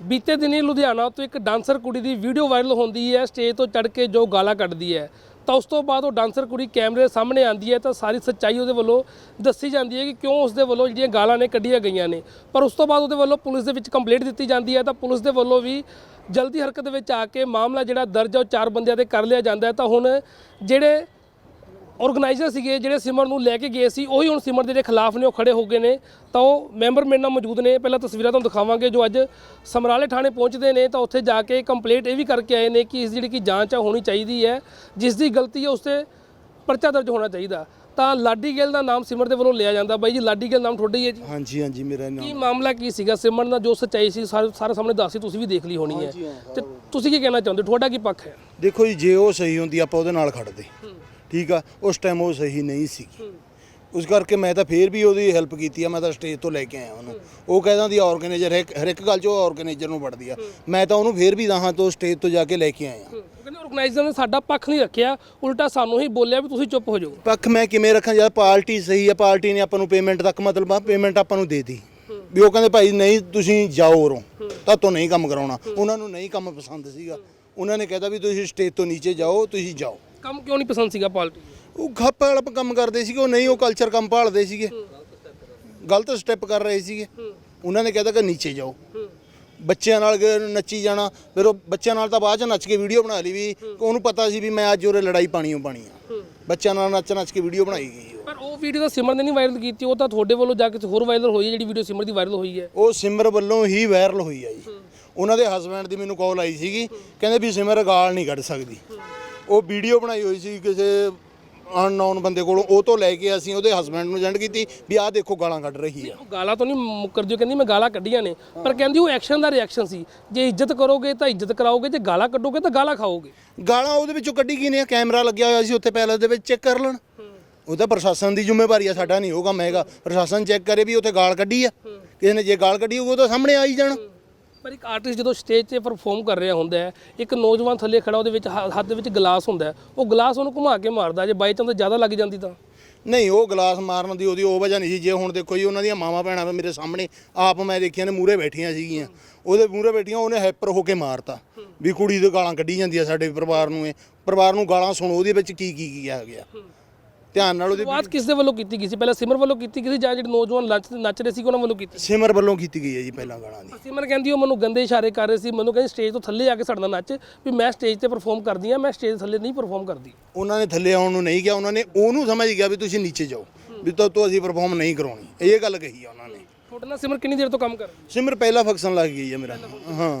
ਬੀਤੇ ਦਿਨੀ ਲੁਧਿਆਣਾ ਤੋਂ ਇੱਕ ਡਾਂਸਰ ਕੁੜੀ ਦੀ ਵੀਡੀਓ ਵਾਇਰਲ ਹੁੰਦੀ ਹੈ, ਸਟੇਜ ਤੋਂ ਚੜ ਕੇ ਜੋ ਗਾਲਾਂ ਕੱਢਦੀ ਹੈ। ਤਾਂ ਉਸ ਤੋਂ ਬਾਅਦ ਉਹ ਡਾਂਸਰ ਕੁੜੀ ਕੈਮਰੇ ਸਾਹਮਣੇ ਆਂਦੀ ਹੈ ਤਾਂ ਸਾਰੀ ਸੱਚਾਈ ਉਹਦੇ ਵੱਲੋਂ ਦੱਸੀ ਜਾਂਦੀ ਹੈ ਕਿ ਕਿਉਂ ਉਸਦੇ ਵੱਲੋਂ ਜਿਹੜੀਆਂ ਗਾਲਾਂ ਨੇ ਕੱਢੀਆਂ ਗਈਆਂ ਨੇ। ਪਰ ਉਸ ਤੋਂ ਬਾਅਦ ਉਹਦੇ ਵੱਲੋਂ ਪੁਲਿਸ ਦੇ ਵਿੱਚ ਕੰਪਲੇਂਟ ਦਿੱਤੀ ਜਾਂਦੀ ਹੈ ਤਾਂ ਪੁਲਿਸ ਦੇ ਵੱਲੋਂ ਵੀ ਜਲਦੀ ਹਰਕਤ ਵਿੱਚ ਆ ਕੇ ਮਾਮਲਾ ਜਿਹੜਾ ਦਰਜ ਹੈ, ਉਹ ਚਾਰ ਬੰਦਿਆਂ ਤੇ ਕਰ ਲਿਆ ਜਾਂਦਾ ਹੈ। ਤਾਂ ਹੁਣ ਜਿਹੜੇ ਆਰਗੇਨਾਈਜ਼ਰ ਸੀਗੇ ਜਿਹੜੇ ਸਿਮਰ ਨੂੰ ਲੈ ਕੇ ਗਏ ਸੀ ਉਹੀ ਹੁਣ ਸਿਮਰ ਦੇ ਜਿਹੜੇ ਖਿਲਾਫ ਨੇ ਉਹ ਖੜੇ ਹੋ ਗਏ ਨੇ। ਤਾਂ ਉਹ ਮੈਂਬਰ ਮੇਰੇ ਨਾਲ ਮੌਜੂਦ ਨੇ। ਪਹਿਲਾਂ ਤਸਵੀਰਾਂ ਤੁਹਾਨੂੰ ਦਿਖਾਵਾਂਗੇ ਜੋ ਅੱਜ ਸਮਰਾਲੇ ਥਾਣੇ ਪਹੁੰਚਦੇ ਨੇ। ਤਾਂ ਉੱਥੇ ਜਾ ਕੇ ਕੰਪਲੇਂਟ ਇਹ ਵੀ ਕਰਕੇ ਆਏ ਨੇ ਕਿ ਇਸ ਜਿਹੜੀ ਕਿ ਜਾਂਚ ਆ ਹੋਣੀ ਚਾਹੀਦੀ ਹੈ। ਜਿਸ ਦੀ ਗਲਤੀ ਹੈ ਉਸ ਤੇ ਪਰਚਾ ਦਰਜ ਹੋਣਾ ਚਾਹੀਦਾ। ਤਾਂ ਲਾਡੀ ਗਿੱਲ ਦਾ ਨਾਮ ਸਿਮਰ ਦੇ ਵੱਲੋਂ ਲਿਆ ਜਾਂਦਾ। ਬਾਈ ਜੀ ਲਾਡੀ ਗਿੱਲ ਨਾਮ ਤੁਹਾਡਾ ਹੀ ਹੈ ਜੀ? ਹਾਂਜੀ ਹਾਂਜੀ ਮੇਰਾ ਨਾਮ ਕੀ ਮਾਮਲਾ ਕੀ ਸੀਗਾ? ਸਿਮਰ ਦਾ ਜੋ ਸੱਚਾਈ ਸੀ ਸਾਰੇ ਸਾਰੇ ਸਾਹਮਣੇ ਦੱਸੀ ਤੁਸੀਂ ਵੀ ਦੇਖ ਲਈ ਹੋਣੀ ਹੈ। ਤੇ ਤੁਸੀਂ ਕੀ ਕਹਿਣਾ ਚਾਹੁੰਦੇ? ਤੁਹਾਡਾ ਕੀ ਪੱਖ ਹੈ? ਦੇਖੋ ਜੀ ਜੇ ਉਹ ਸਹੀ ਹੁੰਦੀ ਆਪਾਂ ਉਹਦੇ ਨਾਲ ਖੜਦੇ ਠੀਕ ਆ ਉਸ ਟਾਈਮ ਉਹ ਸਹੀ ਨਹੀਂ ਸੀ ਉਸ ਕਰਕੇ ਮੈਂ ਤਾਂ ਫੇਰ ਵੀ ਉਹਦੀ ਹੈਲਪ ਕੀਤੀ ਆ ਮੈਂ ਤਾਂ ਸਟੇਜ ਤੋਂ ਲੈ ਕੇ ਆਇਆ ਉਹਨੂੰ। ਉਹ ਕਹਿੰਦਾ ਦੀ ਆਰਗੇਨਾਈਜ਼ਰ ਹਰ ਇੱਕ ਗੱਲ 'ਚ ਉਹ ਆਰਗੇਨਾਈਜ਼ਰ ਨੂੰ ਵੜਦੀ ਆ। ਮੈਂ ਤਾਂ ਉਹਨੂੰ ਫੇਰ ਵੀ ਦਹਾਂ ਤੋਂ ਸਟੇਜ ਤੋਂ ਜਾ ਕੇ ਲੈ ਕੇ ਆਇਆ। ਕਹਿੰਦੇ ਆਰਗੇਨਾਈਜ਼ਰ ਨੇ ਸਾਡਾ ਪੱਖ ਨਹੀਂ ਰੱਖਿਆ ਉਲਟਾ ਸਾਨੂੰ ਹੀ ਬੋਲਿਆ ਵੀ ਤੁਸੀਂ ਚੁੱਪ ਹੋ ਜਾਓ। ਪੱਖ ਮੈਂ ਕਿਵੇਂ ਰੱਖਾਂ ਜਦ ਪਾਰਟੀ ਸਹੀ ਆ ਪਾਰਟੀ ਨੇ ਆਪਾਂ ਨੂੰ ਪੇਮੈਂਟ ਤੱਕ ਮਤਲਬ ਪੇਮੈਂਟ ਆਪਾਂ ਨੂੰ ਦੇਤੀ। ਵੀ ਉਹ ਕਹਿੰਦੇ ਭਾਈ ਨਹੀਂ ਤੁਸੀਂ ਜਾਓ ਉਰੋਂ। ਤਾਂ ਤੋਂ ਨਹੀਂ ਕੰਮ ਕਰਾਉਣਾ। ਉਹਨਾਂ ਨੂੰ ਨਹੀਂ ਕੰਮ ਪਸੰਦ ਸੀਗਾ। ਉਹਨਾਂ ਨੇ ਕਹਿਤਾ ਵੀ ਤੁਸੀਂ ਸਟੇਜ ਤੋਂ ਨੀਚੇ ਜਾਓ ਤੁਸੀਂ ਜਾਓ। ਕੰਮ ਕਿਉਂ ਨਹੀਂ ਪਸੰਦ ਸੀਗਾ ਪਾਰਟੀ ਉਹ ਖੱਪ ਵਾਲਾ ਕੰਮ ਕਰਦੇ ਸੀਗੇ ਉਹ ਨਹੀਂ ਉਹ ਕਲਚਰ ਕੰਮ ਭਾਲਦੇ ਸੀਗੇ। ਗਲਤ ਸਟੈਪ ਕਰ ਰਹੇ ਸੀਗੇ। ਉਹਨਾਂ ਨੇ ਕਹਿਤਾ ਕਿ ਨੀਚੇ ਜਾਓ। ਬੱਚਿਆਂ ਨਾਲ ਨੱਚੀ ਜਾਣਾ ਫਿਰ ਉਹ ਬੱਚਿਆਂ ਨਾਲ ਤਾਂ ਬਾਅਦ ਚ ਨੱਚ ਕੇ ਵੀਡੀਓ ਬਣਾ ਲਈ ਵੀ ਉਹਨੂੰ ਪਤਾ ਸੀ ਵੀ ਮੈਂ ਅੱਜ ਉਰੇ ਲੜਾਈ ਪਾਣੀ ਓ ਪਾਣੀ ਆ। ਬੱਚਿਆਂ ਨਾਲ ਨੱਚ ਨੱਚ ਕੇ ਵੀਡੀਓ ਬਣਾਈ ਗਈ ਉਹ। ਪਰ ਉਹ ਵੀਡੀਓ ਤਾਂ ਸਿਮਰ ਨੇ ਨਹੀਂ ਵਾਇਰਲ ਕੀਤੀ ਉਹ ਤਾਂ ਤੁਹਾਡੇ ਵੱਲੋਂ ਜਾ ਕੇ ਹੋਰ ਵਾਇਰਲ ਹੋਈ ਹੈ ਜਿਹੜੀ ਵੀਡੀਓ ਸਿਮਰ ਦੀ ਵਾਇਰਲ ਹੋਈ ਹੈ। ਉਹ ਸਿਮਰ ਵੱਲੋਂ ਹੀ ਵਾਇਰਲ ਹੋਈ ਆ ਜੀ। ਉਹਨਾਂ ਦੇ ਹਸਬੰਡ ਦੀ ਮੈਨੂੰ ਕਾਲ ਆਈ ਸੀਗੀ ਕਹਿੰਦੇ ਵੀ ਸਿਮਰ ਗਾਲ ਨਹੀਂ ਕੱਢ ਸਕਦੀ। ਉਹ ਵੀਡੀਓ ਬਣਾਈ ਹੋਈ ਸੀ ਕਿਸੇ ਅਨਨੋਨ ਬੰਦੇ ਕੋਲੋਂ ਉਹ ਤੋਂ ਲੈ ਕੇ ਅਸੀਂ ਉਹਦੇ ਹਸਬੰਡ ਨੂੰ ਸੈਂਡ ਕੀਤੀ ਵੀ ਆਹ ਦੇਖੋ ਗਾਲਾਂ ਕੱਢ ਰਹੀ ਆ। ਉਹ ਗਾਲਾਂ ਤੋਂ ਨਹੀਂ ਮੁੱਕਰ ਜੋ ਕਹਿੰਦੀ ਮੈਂ ਗਾਲਾਂ ਕੱਢੀਆਂ ਨੇ। ਪਰ ਕਹਿੰਦੀ ਉਹ ਐਕਸ਼ਨ ਦਾ ਰਿਐਕਸ਼ਨ ਸੀ। ਜੇ ਇੱਜ਼ਤ ਕਰੋਗੇ ਤਾਂ ਇੱਜ਼ਤ ਕਰਾਓਗੇ ਜੇ ਗਾਲਾਂ ਕੱਢੋਗੇ ਤਾਂ ਗਾਲਾਂ ਖਾਓਗੇ। ਗਾਲਾਂ ਉਹਦੇ ਵਿੱਚੋਂ ਕੱਢੀ ਗਈ ਨੇ? ਕੈਮਰਾ ਲੱਗਿਆ ਹੋਇਆ ਸੀ ਉੱਥੇ ਪੈਲਸ ਦੇ ਵਿੱਚ ਚੈੱਕ ਕਰ ਲੈਣ। ਉਹ ਤਾਂ ਪ੍ਰਸ਼ਾਸਨ ਦੀ ਜ਼ਿੰਮੇਵਾਰੀ ਆ ਸਾਡਾ ਨਹੀਂ ਉਹ ਹੈਗਾ ਪ੍ਰਸ਼ਾਸਨ ਚੈੱਕ ਕਰੇ ਵੀ ਉੱਥੇ ਗਾਲ ਕੱਢੀ ਆ। ਕਿਸੇ ਨੇ ਜੇ ਗਾਲ ਕੱਢੀ ਹੋਊ ਉਹ ਤਾਂ ਸਾਹਮਣੇ ਆ ਹੀ ਜਾਣਾ। ਪਰ ਇੱਕ ਆਰਟਿਸਟ ਜਦੋਂ ਸਟੇਜ ਤੇ ਪਰਫਾਰਮ ਕਰ ਰਿਹਾ ਹੁੰਦਾ ਹੈ, ਇੱਕ ਨੌਜਵਾਨ ਥੱਲੇ ਖੜਾ ਉਹਦੇ ਵਿੱਚ ਹ- ਹੱਥ ਦੇ ਵਿੱਚ ਗਲਾਸ ਹੁੰਦਾ ਹੈ, ਉਹ ਗਲਾਸ ਉਹਨੂੰ ਘੁਮਾ ਕੇ ਮਾਰਦਾ, ਜੇ ਬਾਈ ਚਾਂਸ ਜ਼ਿਆਦਾ ਲੱਗ ਜਾਂਦੀ ਤਾਂ? ਨਹੀਂ, ਉਹ ਗਲਾਸ ਮਾਰਨ ਦੀ ਉਹਦੀ ਉਹ ਵਜ੍ਹਾ ਨਹੀਂ ਸੀ, ਜੇ ਹੁਣ ਦੇਖੋ ਜੀ ਉਹਨਾਂ ਦੀਆਂ ਮਾਵਾਂ ਭੈਣਾਂ ਮੇਰੇ ਸਾਹਮਣੇ, ਆਪ ਮੈਂ ਦੇਖੀਆਂ ਨੇ ਮੂਰੇ ਬੈਠੀਆਂ ਸੀਗੀਆਂ। ਉਹਦੇ ਮੂਰੇ ਬੈਠੀਆਂ, ਉਹਨੇ ਹੈਪਰ ਹੋ ਕੇ ਮਾਰਤਾ ਵੀ ਕੁੜੀ ਦੇ ਗਾਲਾਂ ਕੱਢੀ ਜਾਂਦੀ ਆ ਸਾਡੇ ਪਰਿਵਾਰ ਨੂੰ ਇਹ। ਪਰਿਵਾਰ ਨੂੰ ਗਾਲਾਂ ਸੁਣੋ, ਉਹਦੇ ਵਿੱਚ ਕੀ ਕੀ ਕੀ ਆ ਗਿਆ। ਧਿਆਨ ਨਾਲ ਉਹਦੀ ਸ਼ੁਰੂਆਤ ਕਿਸ ਦੇ ਵੱਲੋਂ ਕੀਤੀ ਗਈ ਸੀ? ਪਹਿਲਾਂ ਸਿਮਰ ਵੱਲੋਂ ਕੀਤੀ ਗਈ ਸੀ ਜਾਂ ਜਿਹੜੇ ਨੌਜਵਾਨ ਨੱਚ ਨੱਚ ਰਹੇ ਸੀ ਉਹਨਾਂ ਵੱਲੋਂ ਕੀਤੀ? ਸਿਮਰ ਵੱਲੋਂ ਕੀਤੀ ਗਈ ਹੈ ਜੀ ਪਹਿਲਾਂ ਗਾਲਾਂ ਦੀ ਸਿਮਰ ਕਹਿੰਦੀ ਉਹ ਮੈਨੂੰ ਗੰਦੇ ਇਸ਼ਾਰੇ ਕਰ ਰਹੇ ਸੀ ਮੈਨੂੰ ਕਹਿੰਦੀ ਸਟੇਜ ਤੋਂ ਥੱਲੇ ਆ ਕੇ ਸਾਡੇ ਨਾਲ ਨੱਚ ਵੀ ਮੈਂ ਸਟੇਜ ਤੇ ਪਰਫਾਰਮ ਕਰਦੀ ਆ ਮੈਂ ਸਟੇਜ ਥੱਲੇ ਨਹੀਂ ਪਰਫਾਰਮ ਕਰਦੀ। ਉਹਨਾਂ ਨੇ ਥੱਲੇ ਆਉਣ ਨੂੰ ਨਹੀਂ ਕਿਹਾ ਉਹਨਾਂ ਨੇ ਉਹਨੂੰ ਸਮਝ ਗਿਆ ਵੀ ਤੁਸੀਂ ਨੀਚੇ ਜਾਓ ਵੀ ਤੋਂ ਤੋਂ ਅਸੀਂ ਪਰਫਾਰਮ ਨਹੀਂ ਕਰਾਉਣੀ। ਇਹ ਗੱਲ ਕਹੀ ਆ ਉਹਨਾਂ ਨੇ। ਤੁਹਾਡੇ ਨਾਲ ਸਿਮਰ ਕਿੰਨੀ ਦੇਰ ਤੋਂ ਕੰਮ ਕਰ ਰਹੀ ਹੈ? ਸਿਮਰ ਪਹਿਲਾ ਫੰਕਸ਼ਨ ਲੱਗ ਗਈ ਹੈ ਮੇਰਾ। ਹਾਂ।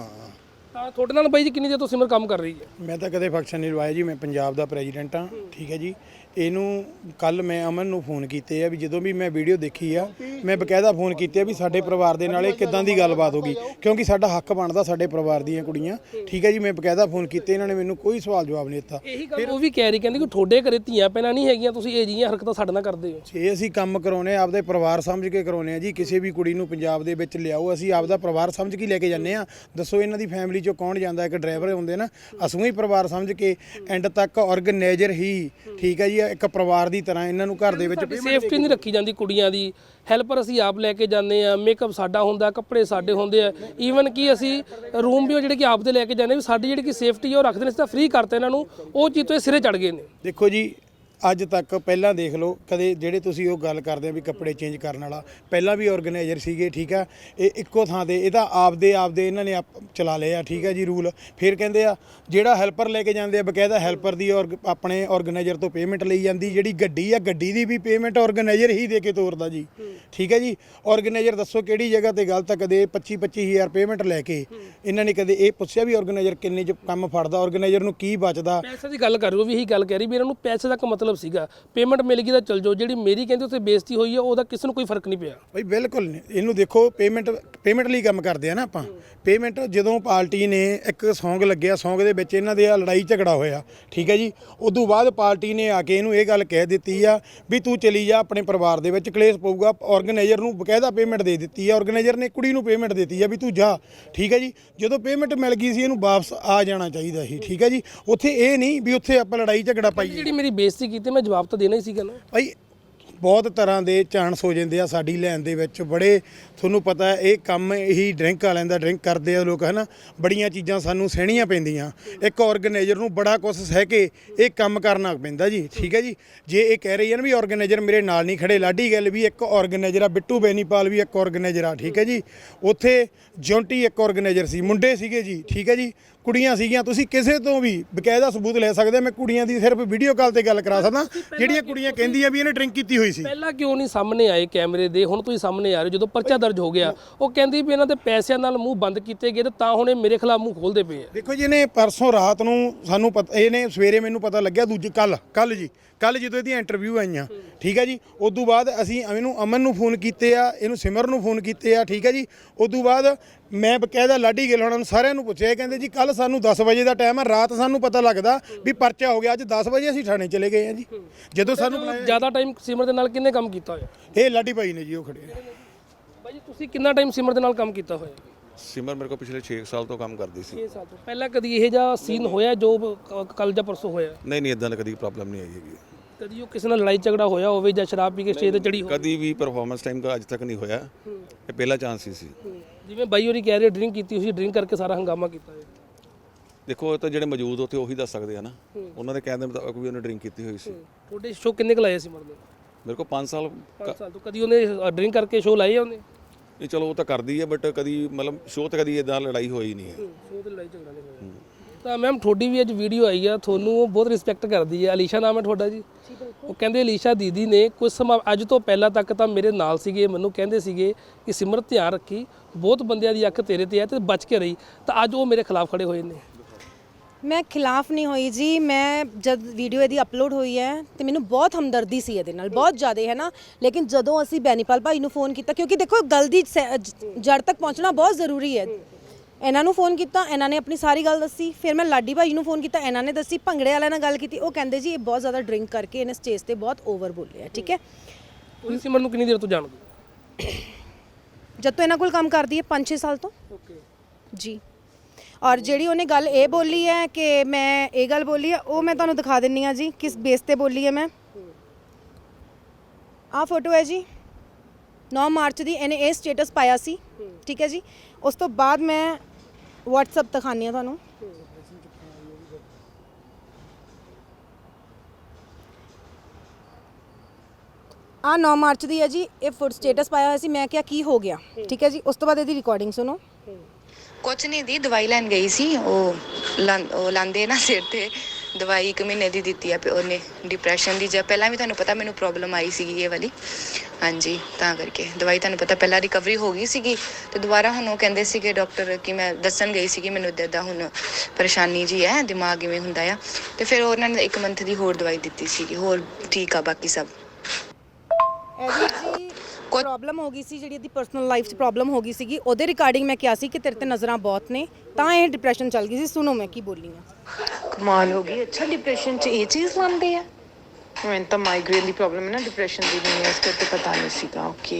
ਤਾਂ ਤੁਹਾਡੇ ਨਾਲ ਬਾਈ ਜੀ ਕਿੰਨੀ ਦੇਰ ਤੋਂ ਸਿਮਰ ਕੰਮ ਕਰ ਰਹੀ ਹੈ? ਮੈਂ ਤਾਂ ਕਦੇ ਫੰਕਸ਼ਨ ਨਹੀਂ ਲਵਾਇਆ ਜੀ ਮੈਂ ਪੰਜਾਬ ਦਾ ਪ੍ਰੈਜ਼ੀਡੈਂਟ ਹਾਂ ਠੀਕ ਹੈ ਜੀ। ਇਹਨੂੰ ਕੱਲ ਮੈਂ ਅਮਨ ਨੂੰ ਫੋਨ ਕੀਤੇ ਆ ਵੀ ਜਦੋਂ ਵੀ ਮੈਂ ਵੀਡੀਓ ਦੇਖੀ ਆ ਮੈਂ ਬਕਾਇਦਾ ਫੋਨ ਕੀਤੇ ਆ ਵੀ ਸਾਡੇ ਪਰਿਵਾਰ ਦੇ ਨਾਲ ਇਹ ਕਿਦਾਂ ਦੀ ਗੱਲਬਾਤ ਹੋ ਗਈ। ਕਿਉਂਕਿ ਸਾਡਾ ਹੱਕ ਬਣਦਾ ਸਾਡੇ ਪਰਿਵਾਰ ਦੀਆਂ ਕੁੜੀਆਂ। ਠੀਕ ਹੈ ਜੀ ਮੈਂ ਬਕਾਇਦਾ ਫੋਨ ਕੀਤੇ ਇਹਨਾਂ ਨੇ ਮੈਨੂੰ ਕੋਈ ਸਵਾਲ ਜਵਾਬ ਨਹੀਂ ਦਿੱਤਾ। ਇਹੀ ਗੱਲ ਉਹ ਵੀ ਕਹਿ ਰਹੀ ਕਹਿੰਦੀ ਕਿ ਤੁਹਾਡੇ ਘਰੇ ਧੀਆਂ ਪੈਣਾ ਨਹੀਂ ਹੈਗੀਆਂ ਤੁਸੀਂ ਇਹ ਜਿਹੀਆਂ ਹਰਕਤਾਂ ਸਾਡੇ ਨਾਲ ਕਰਦੇ ਹੋ। ਜੇ ਅਸੀਂ ਕੰਮ ਕਰਾਉਨੇ ਆ ਆਪਦੇ ਪਰਿਵਾਰ ਸਮਝ ਕੇ ਕਰਾਉਨੇ ਆ ਜੀ। ਕਿਸੇ ਵੀ ਕੁੜੀ ਨੂੰ ਪੰਜਾਬ ਦੇ ਵਿੱਚ ਲਿਆਓ ਅਸੀਂ ਆਪਦਾ ਪਰਿਵਾਰ ਸਮਝ ਕੇ ਲੈ ਕੇ ਜਾਂਦੇ ਆ। ਦੱਸੋ ਇਹਨਾਂ ਦੀ ਫੈਮਿਲੀ ਚੋਂ ਕੌਣ ਜਾਂਦਾ ਇੱਕ ਡਰਾਈਵਰ ਹੁੰਦੇ ਨਾ ਅਸੀਂ ਹੀ ਪਰਿਵਾਰ ਸਮਝ ਕੇ ਐਂਡ ਤੱਕ ਆਰਗੇਨਾਈਜ਼ਰ ਹੀ ਠੀਕ ਹੈ ਜੀ ਇੱਕ ਪਰਿਵਾਰ ਦੀ ਤਰ੍ਹਾਂ ਇਹਨਾਂ ਨੂੰ ਘਰ ਦੇ ਵਿੱਚ ਸੇਫਟੀ ਨਹੀਂ ਰੱਖੀ ਜਾਂਦੀ ਕੁੜੀਆਂ ਦੀ। ਹੈਲਪਰ ਅਸੀਂ ਆਪ ਲੈ ਕੇ ਜਾਂਦੇ ਆ ਮੇਕਅਪ ਸਾਡਾ ਹੁੰਦਾ ਕੱਪੜੇ ਸਾਡੇ ਹੁੰਦੇ ਆ। ਈਵਨ ਕਿ ਅਸੀਂ ਰੂਮ ਵੀ ਉਹ ਜਿਹੜੇ ਕਿ ਆਪ ਦੇ ਲੈ ਕੇ ਜਾਂਦੇ ਵੀ ਸਾਡੀ ਜਿਹੜੀ ਕਿ ਸੇਫਟੀ ਹੈ ਉਹ ਰੱਖਦੇ ਨੇ ਅਸੀਂ ਤਾਂ ਫ੍ਰੀ ਕਰਤੇ ਇਹਨਾਂ ਨੂੰ। ਉਹ ਚੀਜ਼ ਤੋਂ ਇਹ ਸਿਰੇ ਚੜ ਗਏ ਨੇ। ਦੇਖੋ ਜੀ ਅੱਜ ਤੱਕ ਪਹਿਲਾਂ ਦੇਖ ਲਓ, ਕਦੇ ਜਿਹੜੇ ਤੁਸੀਂ ਉਹ ਗੱਲ ਕਰਦੇ ਆ ਵੀ ਕੱਪੜੇ ਚੇਂਜ ਕਰਨ ਵਾਲਾ, ਪਹਿਲਾਂ ਵੀ ਆਰਗੇਨਾਈਜ਼ਰ ਸੀਗੇ, ਠੀਕ ਆ? ਇਹ ਇੱਕੋ ਥਾਂ ਤੇ ਇਹਦਾ ਆਪਦੇ ਆਪਦੇ ਇਹਨਾਂ ਨੇ ਆਪ- ਚਲਾ ਲਏ ਆ ਠੀਕ ਆ ਜੀ ਰੂਲ ਫਿਰ ਕਹਿੰਦੇ ਆ, ਜਿਹੜਾ ਹੈਲਪਰ ਲੈ ਕੇ ਜਾਂਦੇ ਆ, ਬਕਾਇਦਾ ਹੈਲਪਰ ਦੀ ਔਰ ਆਪਣੇ ਆਰਗੇਨਾਈਜ਼ਰ ਤੋਂ ਪੇਮੈਂਟ ਲਈ ਜਾਂਦੀ, ਜਿਹੜੀ ਗੱਡੀ ਆ, ਗੱਡੀ ਦੀ ਵੀ ਪੇਮੈਂਟ ਆਰਗੇਨਾਈਜ਼ਰ ਹੀ ਦੇ ਕੇ ਤੋਰਦਾ ਜੀ। ਠੀਕ ਹੈ ਜੀ? ਆਰਗੇਨਾਈਜ਼ਰ ਦੱਸੋ ਕਿਹੜੀ ਜਗ੍ਹਾ ਤੇ ਗਲਤ ਆ, ਕਦੇ 25 25000 ਪੇਮੈਂਟ ਲੈ ਕੇ। ਇਹਨਾਂ ਨੇ ਕਦੇ ਇਹ ਪੁੱਛਿਆ ਵੀ ਆਰਗੇਨਾਈਜ਼ਰ ਕਿੰਨੇ ਚ ਕੰਮ ਫੜਦਾ ਆਰਗੇਨਾਈਜ਼ਰ ਨੂੰ ਕੀ ਬਚਦਾ? ਪੈਸੇ ਦੀ ਗੱਲ ਕਰ ਰਹੀ ਉਹ ਵੀ ਇਹੀ ਗੱਲ ਕਹਿ ਰਹੀ, ਵੀ ਇਹਨਾਂ ਨੂੰ ਪੈਸੇ ਦਾ ਕੀ ਮਤਲਬ ਸੀਗਾ। ਪੇਮੈਂਟ ਮਿਲ ਗਈ ਤਾਂ ਚਲ ਜਾਓ। ਜਿਹੜੀ ਮੇਰੀ ਕਹਿੰਦੇ ਉੱਥੇ ਬੇਇੱਜ਼ਤੀ ਹੋਈ ਹੈ ਉਹਦਾ ਕਿਸੇ ਨੂੰ ਕੋਈ ਫ਼ਰਕ ਨਹੀਂ ਪਿਆ। ਬਈ ਬਿਲਕੁਲ ਨਹੀਂ। ਇਹਨੂੰ ਦੇਖੋ ਪੇਮੈਂਟ ਪੇਮੈਂਟ ਲਈ ਕੰਮ ਕਰਦੇ ਆ ਨਾ ਆਪਾਂ। ਪੇਮੈਂਟ ਜਦੋਂ ਪਾਰਟੀ ਨੇ ਇੱਕ Song ਲੱਗਿਆ Song ਦੇ ਵਿੱਚ ਇਹਨਾਂ ਦੇ ਆ ਲੜਾਈ ਝਗੜਾ ਹੋਇਆ। ਠੀਕ ਹੈ ਜੀ? ਉਦੋਂ ਬਾਅਦ ਪਾਰਟੀ ਨੇ ਆ ਕੇ ਇਹਨੂੰ ਇਹ ਗੱਲ ਕਹਿ ਦਿੱਤੀ ਆ ਵੀ ਤੂੰ ਚਲੀ ਜਾ ਆਪਣੇ ਪਰਿਵਾਰ ਦੇ ਵਿੱਚ ਕਲੇਸ਼ ਪਊਗਾ। ਆਰਗੇਨਾਈਜ਼ਰ ਨੂੰ ਬਕਾਇਦਾ ਪੇਮੈਂਟ ਦੇ ਦਿੱਤੀ ਆ। ਆਰਗੇਨਾਈਜ਼ਰ ਨੇ ਕੁੜੀ ਨੂੰ ਪੇਮੈਂਟ ਦਿੱਤੀ ਆ ਵੀ ਤੂੰ ਜਾ। ਠੀਕ ਹੈ ਜੀ? ਜਦੋਂ ਪੇਮੈਂਟ ਮਿਲ ਗਈ ਸੀ ਇਹਨੂੰ ਵਾਪਸ ਆ ਜਾਣਾ ਚਾਹੀਦਾ ਸੀ। ਠੀਕ ਹੈ ਜੀ? ਉੱਥੇ ਇਹ ਨਹੀਂ ਵੀ ਉੱਥੇ ਆਪਾਂ ਲੜਾਈ ਝਗੜਾ ਪਾਈਏ। ਜਿਹੜੀ ਮੇਰੀ ਬੇਇੱਜ਼ਤੀ ਕੀਤੀ, ਮੈਂ ਜਵਾਬ ਤਾਂ ਦੇਣਾ ਹੀ ਸੀਗਾ ਨਾ। ਭਾਈ, ਬਹੁਤ ਤਰ੍ਹਾਂ ਦੇ ਚਾਂਸ ਹੋ ਜਾਂਦੇ ਆ ਸਾਡੀ ਲੈਣ ਦੇ ਵਿੱਚ। ਬੜੇ ਤੁਹਾਨੂੰ ਪਤਾ ਹੈ ਇਹ ਕੰਮ ਇਹੀ ਡਰਿੰਕ ਵਾਲਿਆਂ ਦਾ ਡਰਿੰਕ ਕਰਦੇ ਆ ਲੋਕ ਹਨਾ? ਬੜੀਆਂ ਚੀਜ਼ਾਂ ਸਾਨੂੰ ਸਹਿਣੀਆਂ ਪੈਂਦੀਆਂ। ਇੱਕ ਆਰਗੇਨਾਈਜ਼ਰ ਨੂੰ ਬੜਾ ਕੁਝ ਸਹਿ ਕੇ ਇਹ ਕੰਮ ਕਰਨਾ ਪੈਂਦਾ ਜੀ ਠੀਕ ਹੈ ਜੀ? ਜੇ ਇਹ ਕਹਿ ਰਹੀ ਹੈ ਨਾ ਵੀ ਆਰਗੇਨਾਈਜ਼ਰ ਮੇਰੇ ਨਾਲ ਨਹੀਂ ਖੜੇ ਲਾਡੀ ਗੱਲ ਵੀ ਇੱਕ ਆਰਗੇਨਾਈਜ਼ਰ ਆ ਬਿੱਟੂ ਬੈਨੀਪਾਲ ਵੀ ਇੱਕ ਆਰਗੇਨਾਈਜ਼ਰ ਆ ਠੀਕ ਹੈ ਜੀ? ਉੱਥੇ ਜੌਂਟੀ ਇੱਕ ਆਰਗੇਨਾਈਜ਼ਰ ਸੀ ਮੁੰਡੇ ਸੀਗੇ ਜੀ ਠੀਕ ਹੈ ਜੀ? ਕੁੜੀਆਂ ਸੀਗੀਆਂ ਤੁਸੀਂ ਕਿਸੇ ਤੋਂ ਵੀ ਬਕਾਇਦਾ ਸਬੂਤ ਲੈ ਸਕਦੇ ਆ ਮੈਂ ਕੁੜੀਆਂ ਦੀ ਸਿਰਫ ਵੀਡੀਓ ਕਾਲ ਤੇ ਗੱਲ ਕਰਾ ਸਕਦਾ। ਜਿਹੜੀਆਂ ਕੁੜੀਆਂ ਕਹਿੰਦੀਆਂ ਵੀ ਇਹਨੇ ਡਰਿੰਕ ਕੀਤੀ ਹੋਈ ਸੀ। ਪਹਿਲਾਂ ਕਿਉਂ ਨਹੀਂ ਸਾਹਮਣੇ ਆਏ ਕੈਮਰੇ ਦੇ? ਹੁਣ ਤੁਸੀਂ ਸਾਹਮਣੇ ਆ ਰਹੇ। ਜਦੋਂ ਪਰਚਾ ਦਰਜ ਹੋ ਗਿਆ। ਉਹ ਕਹਿੰਦੀ ਵੀ ਇਹਨਾਂ ਦੇ ਪੈਸਿਆਂ ਨਾਲ ਮੂੰਹ ਬੰਦ ਕੀਤੇ ਗਏ ਤੇ ਤਾਂ ਹੁਣ ਇਹ ਮੇਰੇ ਖਿਲਾਫ ਮੂੰਹ ਖੋਲਦੇ ਪਏ ਆ। ਦੇਖੋ ਜੀ ਇਹਨੇ ਪਰਸੋਂ ਰਾਤ ਨੂੰ ਸਾਨੂੰ ਪਤਾ ਇਹਨੇ ਸਵੇਰੇ ਮੈਨੂੰ ਪਤਾ ਲੱਗਿਆ ਦੂਜੀ ਕੱਲ ਕੱਲ ਜੀ ਕੱਲ ਜਦੋਂ ਇਹਦੀਆਂ ਇੰਟਰਵਿਊ ਆਈਆਂ ਠੀਕ ਹੈ ਜੀ? ਉਦੋਂ ਬਾਅਦ ਅਸੀਂ ਇਹਨੂੰ ਅਮਨ ਨੂੰ ਫੋਨ ਕੀਤੇ ਆ ਇਹਨੂੰ ਸਿਮਰ ਨੂੰ ਫੋਨ ਕੀਤੇ ਆ ਠੀਕ ਹੈ ਜੀ? ਉਦੋਂ ਬਾਅਦ ਮੈਂ ਬਕਾਇਦਾ ਲਾਡੀ ਗਿੱਲ ਹੋਣਾ ਨੂੰ ਸਾਰਿਆਂ ਨੂੰ ਪੁੱਛਿਆ ਕਹਿੰਦੇ ਜੀ ਕੱਲ ਸਾਨੂੰ 10 ਵਜੇ ਦਾ ਟਾਈਮ ਹੈ ਰਾਤ ਸਾਨੂੰ ਪਤਾ ਲੱਗਦਾ ਵੀ ਪਰਚਾ ਹੋ ਗਿਆ ਅੱਜ 10 ਵਜੇ ਅਸੀਂ ਥਾਣੇ ਚਲੇ ਗਏ ਆ ਜੀ। ਜਦੋਂ ਸਾਨੂੰ ਜ਼ਿਆਦਾ ਟਾਈਮ ਸਿਮਰ ਦੇ ਨਾਲ ਕਿੰਨੇ ਕੰਮ ਕੀਤਾ ਹੋਇਆ? ਇਹ ਲਾਡੀ ਭਾਈ ਨੇ ਜੀ ਉਹ ਖੜੇ ਆ। ਬਾਈ ਜੀ ਤੁਸੀਂ ਕਿੰਨਾ ਟਾਈਮ ਸਿਮਰ ਦੇ ਨਾਲ ਕੰਮ ਕੀਤਾ ਹੋਇਆ? ਸਿਮਰ ਮੇਰੇ ਕੋਲ ਪਿਛਲੇ 6 ਸਾਲ ਤੋਂ ਕੰਮ ਕਰਦੀ ਸੀ। 6 ਸਾਲ ਤੋਂ। ਪਹਿਲਾਂ ਕਦੀ ਇਹ ਜਿਹਾ ਸੀਨ ਹੋਇਆ ਜੋ ਕੱਲ ਜਾਂ ਪਰਸੋਂ ਹੋਇਆ? ਨਹੀਂ ਨਹੀਂ ਇਦਾਂ ਦਾ ਕਦੀ ਪ੍ਰੋਬਲਮ ਨਹੀਂ ਆਈ ਹੈਗੀ। ਕਦੀ ਉਹ ਕਿਸੇ ਨਾਲ ਲੜਾਈ ਝਗੜਾ ਹੋਇਆ ਹੋਵੇ ਜਾਂ ਸ਼ਰਾਬ ਪੀ ਕੇ ਸਟੇਜ ਤੇ ਚੜੀ ਹੋਵੇ? ਕਦੀ ਵੀ ਪਰਫਾਰਮੈਂਸ ਟਾਈਮ ਦਾ ਅੱਜ ਤੱਕ ਨਹੀਂ ਹੋਇਆ। ਇਹ ਪਹਿਲਾ ਚਾਂਸ ਹੀ ਸੀ। ਜਿਵੇਂ ਬਾਈ ਹੋਰੀ ਕਹਿ ਰਹੇ ਡਰਿੰਕ ਕੀਤੀ ਹੋਈ ਡਰਿੰਕ ਕਰਕੇ ਸਾਰਾ ਹੰਗਾਮਾ ਕੀਤਾ ਹੈ ਦੇਖੋ ਇਹ ਤਾਂ ਜਿਹੜੇ ਮੌਜੂਦ ਉੱਥੇ ਉਹੀ ਦੱਸ ਸਕਦੇ ਆ ਨਾ। ਉਹਨਾਂ ਦੇ ਕਹਿਣ ਦੇ ਮੁਤਾਬਕ ਵੀ ਉਹਨੇ ਡਰਿੰਕ ਕੀਤੀ ਹੋਈ ਸੀ। ਤੁਹਾਡੇ ਸ਼ੋਅ ਕਿੰਨੇ ਕੁ ਲਾਏ ਸਿਮਰ ਨੇ ਮੇਰੇ ਕੋਲ 5 ਸਾਲ 5 ਸਾਲ ਤੋਂ। ਕਦੀ ਉਹਨੇ ਡਰਿੰਕ ਕਰਕੇ ਸ਼ੋਅ ਲਾਏ ਆ ਉਹਨੇ? ਇਹ ਚਲੋ ਉਹ ਤਾਂ ਕਰਦੀ ਹੈ ਬਟ ਕਦੀ ਮਤਲਬ ਸ਼ੋਅ ਤੇ ਕਦੀ ਇਦਾਂ ਲੜਾਈ ਹੋਈ ਨਹੀਂ ਹੈ। ਸ਼ੋਅ ਤੇ ਲੜਾਈ ਝਗੜਾ ਨਹੀਂ ਹੋਇਆ। ਤਾਂ ਮੈਮ ਤੁਹਾਡੀ ਵੀ ਅੱਜ ਵੀਡੀਓ ਆਈ ਆ ਤੁਹਾਨੂੰ ਉਹ ਬਹੁਤ ਰਿਸਪੈਕਟ ਕਰਦੀ ਹੈ ਅਲੀਸ਼ਾ ਨਾਮ ਹੈ ਤੁਹਾਡਾ ਜੀ। ਉਹ ਕਹਿੰਦੇ ਅਲੀਸ਼ਾ ਦੀਦੀ ਨੇ ਕੁਝ ਸਮਾਂ ਅੱਜ ਤੋਂ ਪਹਿਲਾਂ ਤੱਕ ਤਾਂ ਮੇਰੇ ਨਾਲ ਸੀਗੇ ਮੈਨੂੰ ਕਹਿੰਦੇ ਸੀਗੇ ਕਿ ਸਿਮਰ ਧਿਆਨ ਰੱਖੀ ਬਹੁਤ ਬੰਦਿਆਂ ਦੀ ਅੱਖ ਤੇਰੇ ਤੇ ਹੈ ਤੇ ਬਚ ਕੇ ਰਹੀ। ਤਾਂ ਅੱਜ ਉਹ ਮੇਰੇ ਖਿਲਾਫ ਖੜੇ ਹੋਏ ਨੇ। ਮੈਂ ਖਿਲਾਫ ਨਹੀਂ ਹੋਈ ਜੀ। ਮੈਂ ਜਦ ਵੀਡੀਓ ਇਹਦੀ ਅਪਲੋਡ ਹੋਈ ਹੈ ਤੇ ਮੈਨੂੰ ਬਹੁਤ ਹਮਦਰਦੀ ਸੀ ਇਹਦੇ ਨਾਲ ਬਹੁਤ ਜ਼ਿਆਦਾ ਹੈ ਨਾ? ਲੇਕਿਨ ਜਦੋਂ ਅਸੀਂ ਬੈਨੀਪਾਲ ਭਾਈ ਨੂੰ ਫੋਨ ਕੀਤਾ ਕਿਉਂਕਿ ਦੇਖੋ ਗੱਲ ਦੀ ਜੜ ਤੱਕ ਪਹੁੰਚਣਾ ਬਹੁਤ ਜ਼ਰੂਰੀ ਹੈ। ਇਹਨਾਂ ਨੂੰ ਫੋਨ ਕੀਤਾ ਇਹਨਾਂ ਨੇ ਆਪਣੀ ਸਾਰੀ ਗੱਲ ਦੱਸੀ। ਫਿਰ ਮੈਂ ਲਾਡੀ ਭਾਈ ਨੂੰ ਫੋਨ ਕੀਤਾ ਇਹਨਾਂ ਨੇ ਦੱਸੀ ਭੰਗੜੇ ਵਾਲਿਆਂ ਨਾਲ ਗੱਲ ਕੀਤੀ। ਉਹ ਕਹਿੰਦੇ ਜੀ ਇਹ ਬਹੁਤ ਜ਼ਿਆਦਾ ਡਰਿੰਕ ਕਰਕੇ ਇਹਨੇ ਸਟੇਜ ਤੇ ਬਹੁਤ ਓਵਰ ਬੋਲਿਆ ਠੀਕ ਹੈ? ਤੁਸੀਂ ਸਿਮਰ ਨੂੰ ਕਿੰਨੀ ਦੇਰ ਤੋਂ ਜਾਣਦੇ ਜਦ ਤੋਂ ਇਹਨਾਂ ਕੋਲ ਕੰਮ ਕਰਦੀ ਹੈ 5-6 ਸਾਲ ਤੋਂ। ਓਕੇ ਜੀ। ਔਰ ਜਿਹੜੀ ਉਹਨੇ ਗੱਲ ਇਹ ਬੋਲੀ ਹੈ ਕਿ ਮੈਂ ਇਹ ਗੱਲ ਬੋਲੀ ਹੈ, ਉਹ ਮੈਂ ਤੁਹਾਨੂੰ ਦਿਖਾ ਦਿੰਨੀ ਆ ਜੀ, ਕਿਸ ਬੇਸ ਤੇ ਬੋਲੀ ਹੈ ਮੈਂ। ਆਹ ਫੋਟੋ ਹੈ ਜੀ 9 ਮਾਰਚ ਦੀ ਇਹਨੇ ਇਹ ਸਟੇਟਸ ਪਾਇਆ ਸੀ, ਠੀਕ ਹੈ ਜੀ। ਉਸ ਤੋਂ ਬਾਅਦ ਮੈਂ WhatsApp ਦਿਖਾਉਂਦੀ ਆ ਤੁਹਾਨੂੰ। ਆ 9 ਮਾਰਚ ਦੀ ਹੈ ਜੀ, ਇਹ ਫੁੱਟ ਸਟੇਟਸ ਪਾਇਆ ਹੋਇਆ ਸੀ, ਮੈਂ ਕਿਹਾ ਕੀ ਹੋ ਗਿਆ, ਠੀਕ ਹੈ ਜੀ। ਉਸ ਤੋਂ ਬਾਅਦ ਇਹਦੀ ਰਿਕਾਰਡਿੰਗ ਸੁਣੋ। ਕੁਛ ਨਹੀਂ ਦੀ, ਦਵਾਈ ਲੈਣ ਗਈ ਸੀ। ਉਹ ਲਾਂ- ਉਹ ਲਾਂਦੇ ਨਾ ਸਿਰ ਤੇ। ਦਵਾਈ ਇੱਕ ਮਹੀਨੇ ਦੀ ਦਿੱਤੀ ਆ ਉਹਨੇ ਡਿਪਰੈਸ਼ਨ ਦੀ। ਜਾਂ ਪਹਿਲਾਂ ਵੀ ਤੁਹਾਨੂੰ ਪਤਾ ਮੈਨੂੰ ਪ੍ਰੋਬਲਮ ਆਈ ਸੀਗੀ ਇਹ ਵਾਲੀ। ਹਾਂਜੀ, ਤਾਂ ਕਰਕੇ। ਦਵਾਈ ਤੁਹਾਨੂੰ ਪਤਾ ਪਹਿਲਾਂ ਰਿਕਵਰੀ ਹੋ ਗਈ ਸੀਗੀ। ਤੇ ਦੁਬਾਰਾ ਹੁਣ ਉਹ ਕਹਿੰਦੇ ਸੀਗੇ ਡਾਕਟਰ ਕਿ ਮੈਂ ਦੱਸਣ ਗਈ ਸੀਗੀ, ਮੈਨੂੰ ਇੱਦਾਂ ਦਾ ਹੁਣ ਪਰੇਸ਼ਾਨੀ ਜੀ ਹੈ, ਦਿਮਾਗ ਇਵੇਂ ਹੁੰਦਾ ਆ। ਤੇ ਫਿਰ ਉਹਨਾਂ ਨੇ ਇੱਕ ਮੰਥ ਦੀ ਹੋਰ ਦਵਾਈ ਦਿੱਤੀ ਸੀਗੀ। ਹੋਰ ਠੀਕ ਆ ਬਾਕੀ ਸਭ। ਇਹਦੀ ਜੀ ਪ੍ਰੋਬਲਮ ਹੋ ਗਈ ਸੀ ਜਿਹੜੀ ਇਹਦੀ ਪਰਸਨਲ ਲਾਈਫ 'ਚ ਪ੍ਰੋਬਲਮ ਹੋ ਗਈ ਸੀਗੀ ਉਹਦੇ ਰਿਕਾਰਡਿੰਗ ਮੈਂ ਕਿਹਾ ਸੀ ਕਿ ਤੇਰੇ ਤੇ ਨਜ਼ਰਾਂ ਬਹੁਤ ਨੇ ਤਾਂ ਇਹ ਡਿਪਰੈਸ਼ਨ ਚੱਲ ਗਈ ਸੀ। ਸੁਣੋ ਮੈਂ ਕੀ ਬੋਲੀ ਹਾਂ ਕਮਾਲ ਹੋ ਗਈ ਅੱਛਾ ਡਿਪਰੈਸ਼ਨ ਚ ਇਹ ਚੀਜ਼ ਲਾਉਂਦੇ ਆ? ਮੈਨੂੰ ਤਾਂ ਮਾਈਗ੍ਰੇਨ ਦੀ ਪ੍ਰੋਬਲਮ ਹੈ ਨਾ ਡਿਪਰੈਸ਼ਨ ਦੀ ਨਹੀਂ ਹੈ ਇਸ ਕਰਕੇ ਪਤਾ ਨਹੀਂ ਸੀਗਾ ਓਕੇ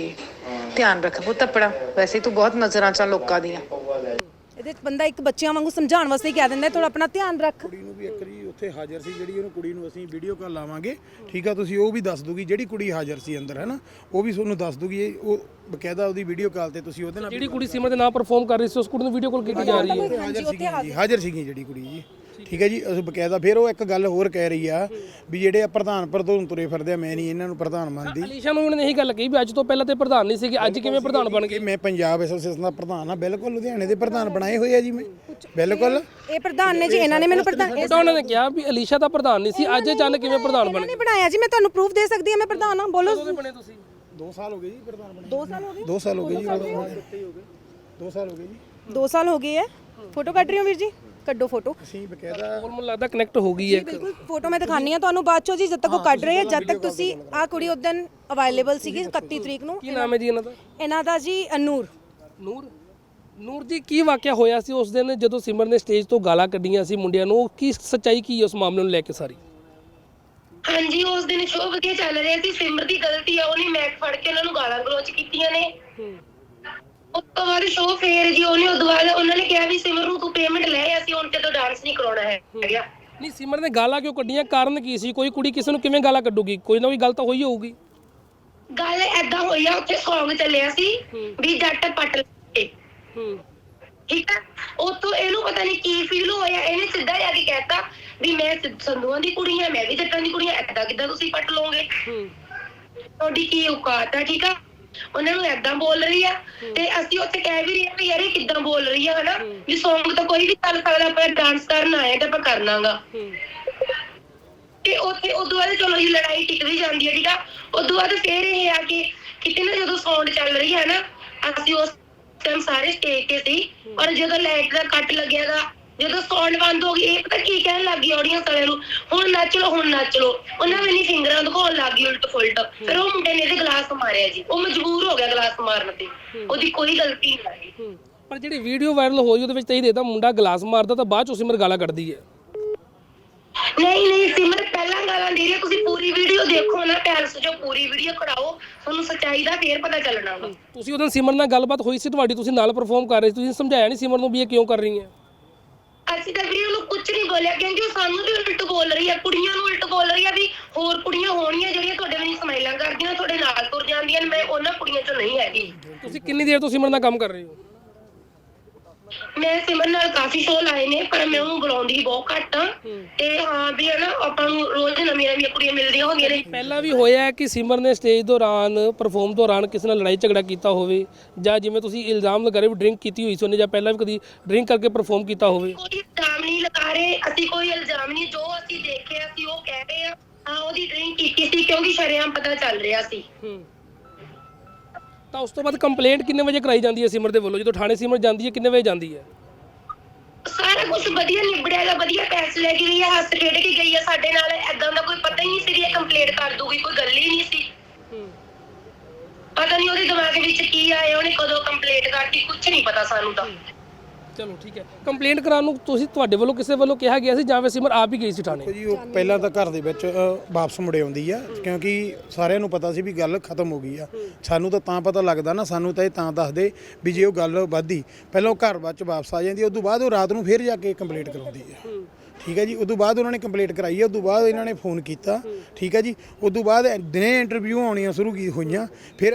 ਧਿਆਨ ਰੱਖ ਪੁੱਤ ਆਪਣਾ ਵੈਸੇ ਤੂੰ ਬਹੁਤ ਨਜ਼ਰਾਂ ਚ ਆ ਲੋਕਾਂ ਦੀਆਂ। ਇਹਦੇ 'ਚ ਬੰਦਾ ਇੱਕ ਬੱਚਿਆਂ ਵਾਂਗੂ ਸਮਝਾਉਣ ਵਾਸਤੇ ਹੀ ਕਹਿ ਦਿੰਦਾ ਥੋੜਾ ਆਪਣਾ ਧਿਆਨ ਰੱਖ। ਕੁੜੀ ਨੂੰ ਵੀ ਇੱਕ ਜੀ ਉੱਥੇ ਹਾਜ਼ਰ ਸੀ ਜਿਹੜੀ ਉਹਨੂੰ ਕੁੜੀ ਨੂੰ ਅਸੀਂ ਵੀਡੀਓ ਕਾਲ ਲਾਵਾਂਗੇ ਠੀਕ ਆ ਤੁਸੀਂ ਉਹ ਵੀ ਦੱਸ ਦੂਗੀ ਜਿਹੜੀ ਕੁੜੀ ਹਾਜ਼ਰ ਸੀ ਅੰਦਰ ਹੈ ਨਾ ਉਹ ਵੀ ਤੁਹਾਨੂੰ ਦੱਸ ਦੂਗੀ ਇਹ ਉਹ ਬਕਾਇਦਾ ਉਹਦੀ ਵੀਡੀਓ ਕਾਲ ਤੇ ਤੁਸੀਂ ਉਹਦੇ ਨਾਲ ਜਿਹੜੀ ਕੁੜੀ ਸਿਮਰ ਦੇ ਨਾਲ ਪਰਫਾਰਮ ਕਰ ਰਹੀ ਸੀ ਉਸ ਕੁੜੀ ਨੂੰ ਵੀਡੀਓ ਕਾਲ ਕੀਤੀ ਜਾ ਰਹੀ ਹੈ। ਹਾਜ਼ਰ ਸੀਗੀ ਜਿਹੜੀ ਕੁੜੀ ਜੀ। ਠੀਕ ਹੈ ਜੀ ਉਸ ਬਕਾਇਦਾ ਫਿਰ ਉਹ ਇੱਕ ਗੱਲ ਹੋਰ ਕਹਿ ਰਹੀ ਆ ਵੀ ਜਿਹੜੇ ਆ ਪ੍ਰਧਾਨ ਪ੍ਰਧਾਨ ਤੁਰੇ ਫਿਰਦੇ ਆ ਮੈਂ ਨਹੀਂ ਇਹਨਾਂ ਨੂੰ ਪ੍ਰਧਾਨ ਮੰਨਦੀ। ਅਲੀਸ਼ਾ ਨੂੰ ਇਹੀ ਗੱਲ ਕਹੀ ਵੀ ਅੱਜ ਤੋਂ ਪਹਿਲਾਂ ਤੇ ਪ੍ਰਧਾਨ ਨਹੀਂ ਸੀਗੇ ਅੱਜ ਕਿਵੇਂ ਪ੍ਰਧਾਨ ਬਣ ਗਏ? ਮੈਂ ਪੰਜਾਬ ਐਸੋਸੀਏਸ਼ਨ ਦਾ ਪ੍ਰਧਾਨ ਆ ਬਿਲਕੁਲ ਲੁਧਿਆਣੇ ਦੇ ਪ੍ਰਧਾਨ ਬਣਾਏ ਹੋਏ ਆ ਜੀ ਮੈਂ। ਬਿਲਕੁਲ। ਇਹ ਪ੍ਰਧਾਨ ਨੇ ਜੀ ਇਹਨਾਂ ਨੇ ਮੈਨੂੰ ਪ੍ਰਧਾਨ ਉਹਨਾਂ ਨੇ ਕਿਹਾ ਵੀ ਅਲੀਸ਼ਾ ਤਾਂ ਪ੍ਰਧਾਨ ਨਹੀਂ ਸੀ ਅੱਜ ਅਚਾਨਕ ਕਿਵੇਂ ਪ੍ਰਧਾਨ ਬਣ ਇਹਨਾਂ ਨੇ ਬਣਾਇਆ ਜੀ ਮੈਂ ਤੁਹਾਨੂੰ ਪ੍ਰੂਫ ਦੇ ਸਕਦੀ ਹਾਂ ਮੈਂ ਪ੍ਰਧਾਨ ਹਾਂ ਬੋਲੋ। ਗਏ ਬਣੇ ਤੁਸੀਂ? 2 ਸਾਲ ਹੋ ਗਏ ਜੀ ਪ੍ਰਧਾਨ ਬਣੇ। 2 ਸਾਲ ਹੋ ਗਏ? 2 ਸਾਲ ਹੋ ਗਏ ਜੀ 2 ਸਾਲ ਹੋ ਗਏ। ਜੀ 2 ਸਾਲ ਹੋ ਗਏ ਹੈ। ਫੋਟੋ ਕੱਢ ਰਹੀ ਹੋ ਵੀਰ ਜੀ? ਕੱਢੋ ਫੋਟੋ ਅਸੀਂ ਬਕਾਇਦਾ ਮੈਨੂੰ ਲੱਗਦਾ ਕਨੈਕਟ ਹੋ ਗਈ ਹੈ ਬਿਲਕੁਲ। ਫੋਟੋ ਮੈਂ ਦਿਖਾਣੀ ਆ ਤੁਹਾਨੂੰ ਬਾਅਦ ਚੋਂ ਜੀ ਜਦ ਤੱਕ ਉਹ ਕੱਢ ਰਹੇ ਆ ਜਦ ਤੱਕ ਤੁਸੀਂ ਆ ਕੁੜੀ ਉਦੋਂ ਅਵੇਲੇਬਲ ਸੀਗੀ 31 ਤਰੀਕ ਨੂੰ। ਕੀ ਨਾਮ ਹੈ ਜੀ ਇਹਨਾਂ ਦਾ? ਇਹਨਾਂ ਦਾ ਜੀ ਅਨੂਰ ਨੂਰ। ਨੂਰ? ਜੀ ਕੀ ਵਾਕਿਆ ਹੋਇਆ ਸੀ ਉਸ ਦਿਨ ਜਦੋਂ ਸਿਮਰ ਨੇ ਸਟੇਜ ਤੋਂ ਗਾਲਾਂ ਕੱਢੀਆਂ ਸੀ ਮੁੰਡਿਆਂ ਨੂੰ? ਕੀ ਸੱਚਾਈ ਕੀ ਹੈ ਉਸ ਮਾਮਲੇ ਨੂੰ ਲੈ ਕੇ ਸਾਰੀ? ਹਾਂਜੀ ਉਸ ਦਿਨ ਸ਼ੋਅ ਵਧੀਆ ਚੱਲ ਰਿਹਾ ਸੀ। ਸਿਮਰ ਦੀ ਗਲਤੀ ਆ ਉਹਨੇ ਮੈਕ ਫੜ ਕੇ ਉਹਨਾਂ ਨੂੰ ਗਾਲਾਂ ਗਲੋਚ ਕੀਤੀਆਂ ਨੇ। ਉਸ ਤੋਂ ਬਾਅਦ ਸ਼ੋਅ ਫੇਰ ਜੀ ਉਹਨੇ ਤੋਂ ਬਾਅਦ ਉਹਨਾਂ ਨੇ ਕਿਹਾ ਵੀ ਸਿਮਰ ਨੂੰ ਤੂੰ ਪੇਮੈਂਟ ਲੈ ਅਸੀਂ ਹੁਣ ਤੇ ਤੋਂ ਡਾਂਸ ਨਹੀਂ ਕਰਾਉਣਾ ਹੈ। ਹੈਗਾ ਨਹੀਂ ਸਿਮਰ ਨੇ ਗਾਲਾਂ ਕਿਉਂ ਕੱਢੀਆਂ? ਕਾਰਨ ਕੀ ਸੀ? ਕੋਈ ਕੁੜੀ ਕਿਸੇ ਨੂੰ ਕਿਵੇਂ ਗਾਲਾਂ ਕੱਢੂਗੀ? ਕੋਈ ਨਾ ਕੋਈ ਗੱਲ ਤਾਂ ਹੋਈ ਹੋਊਗੀ। ਗੱਲ ਐਦਾਂ ਹੋਈ ਆ ਉੱਥੇ Song ਚੱਲਿਆ ਸੀ ਵੀ ਜੱਟ ਪੱਟ ਲਏ ਹੂੰ। ਠੀਕ ਹੈ ਉਤੋਂ ਇਹਨੂੰ ਪਤਾ ਨਹੀਂ ਕੀ ਫੀਲ ਹੋਇਆ ਇਹਨੇ ਸਿੱਧਾ ਜਾ ਕੇ ਕਹਿਤਾ ਵੀ ਮੈਂ ਸੰਧੂਆਂ ਦੀ ਕੁੜੀ ਆ ਮੈਂ ਵੀ ਜੱਟਾਂ ਦੀ ਕੁੜੀ ਆ ਐਦਾਂ ਕਿੱਦਾਂ ਤੁਸੀਂ ਪੱਟ ਲਓਗੇ? ਹੂੰ। ਤੁਹਾਡੀ ਕੀ ਔਕਾਤ ਆ ਠੀਕ ਆ? ਉਹਨਾਂ ਨੂੰ ਐਦਾਂ ਬੋਲ ਰਹੀ ਆ ਤੇ ਅਸੀਂ ਉੱਥੇ ਕਹਿ ਵੀ ਰਹੇ ਆ ਵੀ ਯਾਰ ਇਹ ਕਿੱਦਾਂ ਬੋਲ ਰਹੀ ਆ ਹਨਾ? ਵੀ Song ਤਾਂ ਕੋਈ ਵੀ ਚੱਲ ਸਕਦਾ ਆਪਾਂ ਡਾਂਸ ਕਰਨ ਆਏ ਤਾਂ ਆਪਾਂ ਕਰਨਾਗਾ ਤੇ ਉੱਥੇ ਉਦੋਂ ਬਾਅਦ ਚਲੋ ਜੀ ਲੜਾਈ ਟਿਕ ਵੀ ਜਾਂਦੀ ਹੈ ਠੀਕ ਆ? ਉਦੋਂ ਬਾਅਦ ਫੇਰ ਇਹ ਆ ਕਿ ਕਿਤੇ ਨਾ ਜਦੋਂ ਸਾਊਂਡ ਚੱਲ ਰਹੀ ਹੈ ਨਾ ਅਸੀਂ ਉਸ ਟਾਈਮ ਸਾਰੇ ਸਟੇਜ ਤੇ ਸੀ ਔਰ ਜਦੋਂ ਲਾਈਟ ਦਾ ਕੱਟ ਲੱਗਿਆਗਾ ਜਦੋਂ ਸਾਊਂਡ ਬੰਦ ਹੋ ਗਈ ਇਹ ਪਤਾ ਕੀ ਕਹਿਣ ਲੱਗੀ ਆਡੀਅנס ਵਾਲਿਆਂ ਨੂੰ ਹੁਣ ਨੱਚ ਲਓ ਹੁਣ ਨੱਚ ਲਓ। ਉਹਨਾਂ ਵੀ ਨਹੀਂ ਫਿੰਗਰਾਂ ਦਿਖਾਉਣ ਲੱਗੀ ਉਲਟ ਫੁਲਟ। ਫਿਰ ਉਹ ਮੁੰਡੇ ਨੇ ਇਹਦੇ ਗਲਾਸ ਮਾਰਿਆ ਜੀ। ਉਹ ਮਜਬੂਰ ਹੋ ਗਿਆ ਗਲਾਸ ਮਾਰਨ ਤੇ। ਉਹਦੀ ਕੋਈ ਗਲਤੀ ਨਹੀਂ ਹੂੰ। ਪਰ ਜਿਹੜੀ ਵੀਡੀਓ ਵਾਇਰਲ ਹੋਈ ਉਹਦੇ ਵਿੱਚ ਤਾਂ ਇਹ ਦੇਦਾ ਮੁੰਡਾ ਗਲਾਸ ਮਾਰਦਾ ਤਾਂ ਬਾਅਦ ਚ ਸਿਮਰ ਗਾਲਾਂ ਕੱਢਦੀ ਹੈ। ਨਹੀਂ ਨਹੀਂ ਸਿਮਰ ਪਹਿਲਾਂ ਗਾਲਾਂ ਦੇ ਰਹੀ ਤੁਸੀਂ ਪੂਰੀ ਵੀਡੀਓ ਦੇਖੋ ਨਾ ਪੈਲਸ ਜੋ ਪੂਰੀ ਵੀਡੀਓ ਕਢਾਓ। ਤੁਹਾਨੂੰ ਸੱਚਾਈ ਦਾ ਫੇਰ ਪਤਾ ਚੱਲਣਾ ਤੁਸੀਂ ਉਹਦੋਂ ਸਿਮਰ ਨਾਲ ਗੱਲਬਾਤ ਹੋਈ ਸੀ ਤੁਹਾਡੀ? ਤੁਸੀਂ ਨਾਲ ਪਰਫਾਰਮ ਕਰ ਰਹੇ ਸੀ। ਤੁਸੀਂ ਸਮਝਾਇਆ ਨਹੀਂ ਸਿਮਰ ਨੂੰ ਵੀ ਇਹ ਕਿਉਂ ਕਰ ਰਹੀ ਹੈ? ਅਸੀਂ ਤਾਂ ਵੀਰੇ ਉਹਨੂੰ ਕੁਝ ਨਹੀਂ ਬੋਲਿਆ, ਕਿਉਂਕਿ ਉਹ ਸਾਨੂੰ ਵੀ ਉਲਟ ਬੋਲ ਰਹੀ ਹੈ ਕੁੜੀਆਂ ਨੂੰ ਉਲਟ ਬੋਲ ਰਹੀ ਹੈ ਵੀ ਹੋਰ ਕੁੜੀਆਂ ਹੋਣੀਆਂ ਜਿਹੜੀਆਂ ਤੁਹਾਡੇ ਵਿੱਚ ਸਮਾਈਲਾਂ ਕਰਦੀਆਂ, ਤੁਹਾਡੇ ਨਾਲ ਤੁਰ ਜਾਂਦੀਆਂ ਨੇ, ਮੈਂ ਉਹਨਾਂ ਕੁੜੀਆਂ ਚੋਂ ਨਹੀਂ ਹੈਗੀ। ਤੁਸੀਂ ਕਿੰਨੀ ਦੇਰ ਤੋਂ ਸਿਮਰ ਨਾਲ ਕੰਮ ਕਰ ਰਹੇ ਹੋ? ਮੈਂ ਸਿਮਰਨ ਨਾਲ ਕਾਫੀ ਸ਼ੋਅ ਲਾਏ ਨੇ ਪਰ ਮੈਂ ਉਹਨੂੰ ਬੁਲਾਉਂਦੀ ਬਹੁਤ ਘੱਟ। ਆ ਤੇ ਹਾਂ ਵੀ ਹੈ ਨਾ ਆਪਾਂ ਨੂੰ ਰੋਜ਼ ਨਵੀਆਂ ਨਵੀਆਂ ਕੁੜੀਆਂ ਮਿਲਦੀਆਂ ਹੁੰਦੀਆਂ ਨੇ। ਪਹਿਲਾਂ ਵੀ ਹੋਇਆ ਹੈ ਕਿ ਸਿਮਰ ਨੇ ਸਟੇਜ ਦੌਰਾਨ ਪਰਫਾਰਮ ਦੌਰਾਨ ਕਿਸੇ ਨਾਲ ਲੜਾਈ ਝਗੜਾ ਕੀਤਾ ਹੋਵੇ ਜਾਂ ਜਿਵੇਂ ਤੁਸੀਂ ਇਲਜ਼ਾਮ ਲਗਾ ਰਹੇ ਹੋ ਡਰਿੰਕ ਕੀਤੀ ਹੋਈ ਸੀ ਉਹਨੇ ਜਾਂ ਪਹਿਲਾਂ ਵੀ ਕਦੀ ਡਰਿੰਕ ਕਰਕੇ ਪਰਫਾਰਮ ਕੀਤਾ ਹੋਵੇ? ਕੋਈ ਇਲਜ਼ਾਮ ਨਹੀਂ ਲਗਾ ਰਹੇ ਅਸੀਂ ਕੋਈ ਇਲਜ਼ਾਮ ਨਹੀਂ ਜੋ ਅਸੀਂ ਦੇਖਿਆ ਸੀ ਉਹ ਕਹਿ ਰਹੇ ਆ ਹਾਂ ਉਹਦੀ ਡਰਿੰਕ ਕੀਤੀ ਸੀ ਕਿਉਂਕਿ ਸ਼ਰੇਆਮ ਪਤਾ ਚੱਲ ਰਿਹਾ ਸੀ। ਹੂੰ। ਤਾਂ ਉਸ ਤੋਂ ਬਾਅਦ ਕੰਪਲੇਂਟ ਕਿੰਨੇ ਵਜੇ ਕਰਾਈ ਜਾਂਦੀ ਹੈ ਸਿਮਰ ਦੇ ਵੱਲੋਂ? ਜਦੋਂ ਥਾਣੇ ਸਿਮਰ ਜਾਂਦੀ ਹੈ ਕਿੰਨੇ ਵਜੇ ਜਾਂਦੀ ਹੈ? ਸਾਰਾ ਕੁਝ ਵਧੀਆ ਨਿਬੜਿਆਗਾ ਵਧੀਆ ਪੈਸੇ ਲੈ ਕੇ ਗਈ ਆ ਹੱਸ ਖੇਡ ਕੇ ਗਈ ਆ ਸਾਡੇ ਨਾਲ। ਐਦਾਂ ਦਾ ਕੋਈ ਪਤਾ ਹੀ ਨਹੀਂ ਸੀ ਇਹ ਕੰਪਲੇਂਟ ਕਰ ਦੂਗੀ ਕੋਈ ਗੱਲ ਹੀ ਨਹੀਂ ਸੀ। ਪਤਾ ਨਹੀਂ ਉਹਦੇ ਦਿਮਾਗ ਵਿੱਚ ਕੀ ਆਇਆ ਉਹਨੇ ਕਦੋਂ ਕੰਪਲੇਂਟ ਕਰਤੀ ਕੁਝ ਨਹੀਂ ਪਤਾ ਸਾਨੂੰ ਤਾਂ। ਚਲੋ ਠੀਕ ਹੈ। ਕੰਪਲੇਂਟ ਕਰਾਉਣ ਨੂੰ ਤੁਸੀਂ ਤੁਹਾਡੇ ਵੱਲੋਂ ਕਿਸੇ ਵੱਲੋਂ ਕਿਹਾ ਗਿਆ ਸੀ ਜਾਂ ਫਿਰ ਸਿਮਰ ਆਪ ਹੀ ਗਈ ਸੀ ਥਾਣੇ? ਜੀ ਉਹ ਪਹਿਲਾਂ ਤਾਂ ਘਰ ਦੇ ਵਿੱਚ ਅ, ਵਾਪਸ ਮੁੜੇ ਆਉਂਦੀ ਆ ਕਿਉਂਕਿ ਸਾਰਿਆਂ ਨੂੰ ਪਤਾ ਸੀ ਵੀ ਗੱਲ ਖਤਮ ਹੋ ਗਈ ਆ। ਸਾਨੂੰ ਤਾਂ ਤਾਂ ਪਤਾ ਲੱਗਦਾ ਨਾ ਸਾਨੂੰ ਤਾਂ ਇਹ ਤਾਂ ਦੱਸਦੇ ਵੀ ਜੇ ਉਹ ਗੱਲ ਵੱਧੀ ਪਹਿਲਾਂ ਉਹ ਘਰ ਵਿੱਚ ਵਾਪਸ ਆ ਜਾਂਦੀ ਉਸ ਤੋਂ ਬਾਅਦ ਉਹ ਰਾਤ ਨੂੰ ਫੇਰ ਜਾ ਕੇ ਕੰਪਲੀਟ ਕਰਾਉਂਦੀ ਆ। ਠੀਕ ਹੈ ਜੀ ਉਸ ਤੋਂ ਬਾਅਦ ਉਹਨਾਂ ਨੇ ਕੰਪਲੀਟ ਕਰਾਈ ਆ ਉਸ ਤੋਂ ਬਾਅਦ ਇਹਨਾਂ ਨੇ ਫੋਨ ਕੀਤਾ। ਠੀਕ ਹੈ ਜੀ ਉਸ ਤੋਂ ਬਾਅਦ ਦਿਨੇ ਇੰਟਰਵਿਊ ਆਉਣੀਆਂ ਸ਼ੁਰੂ ਕੀ ਹੋਈਆਂ ਫਿਰ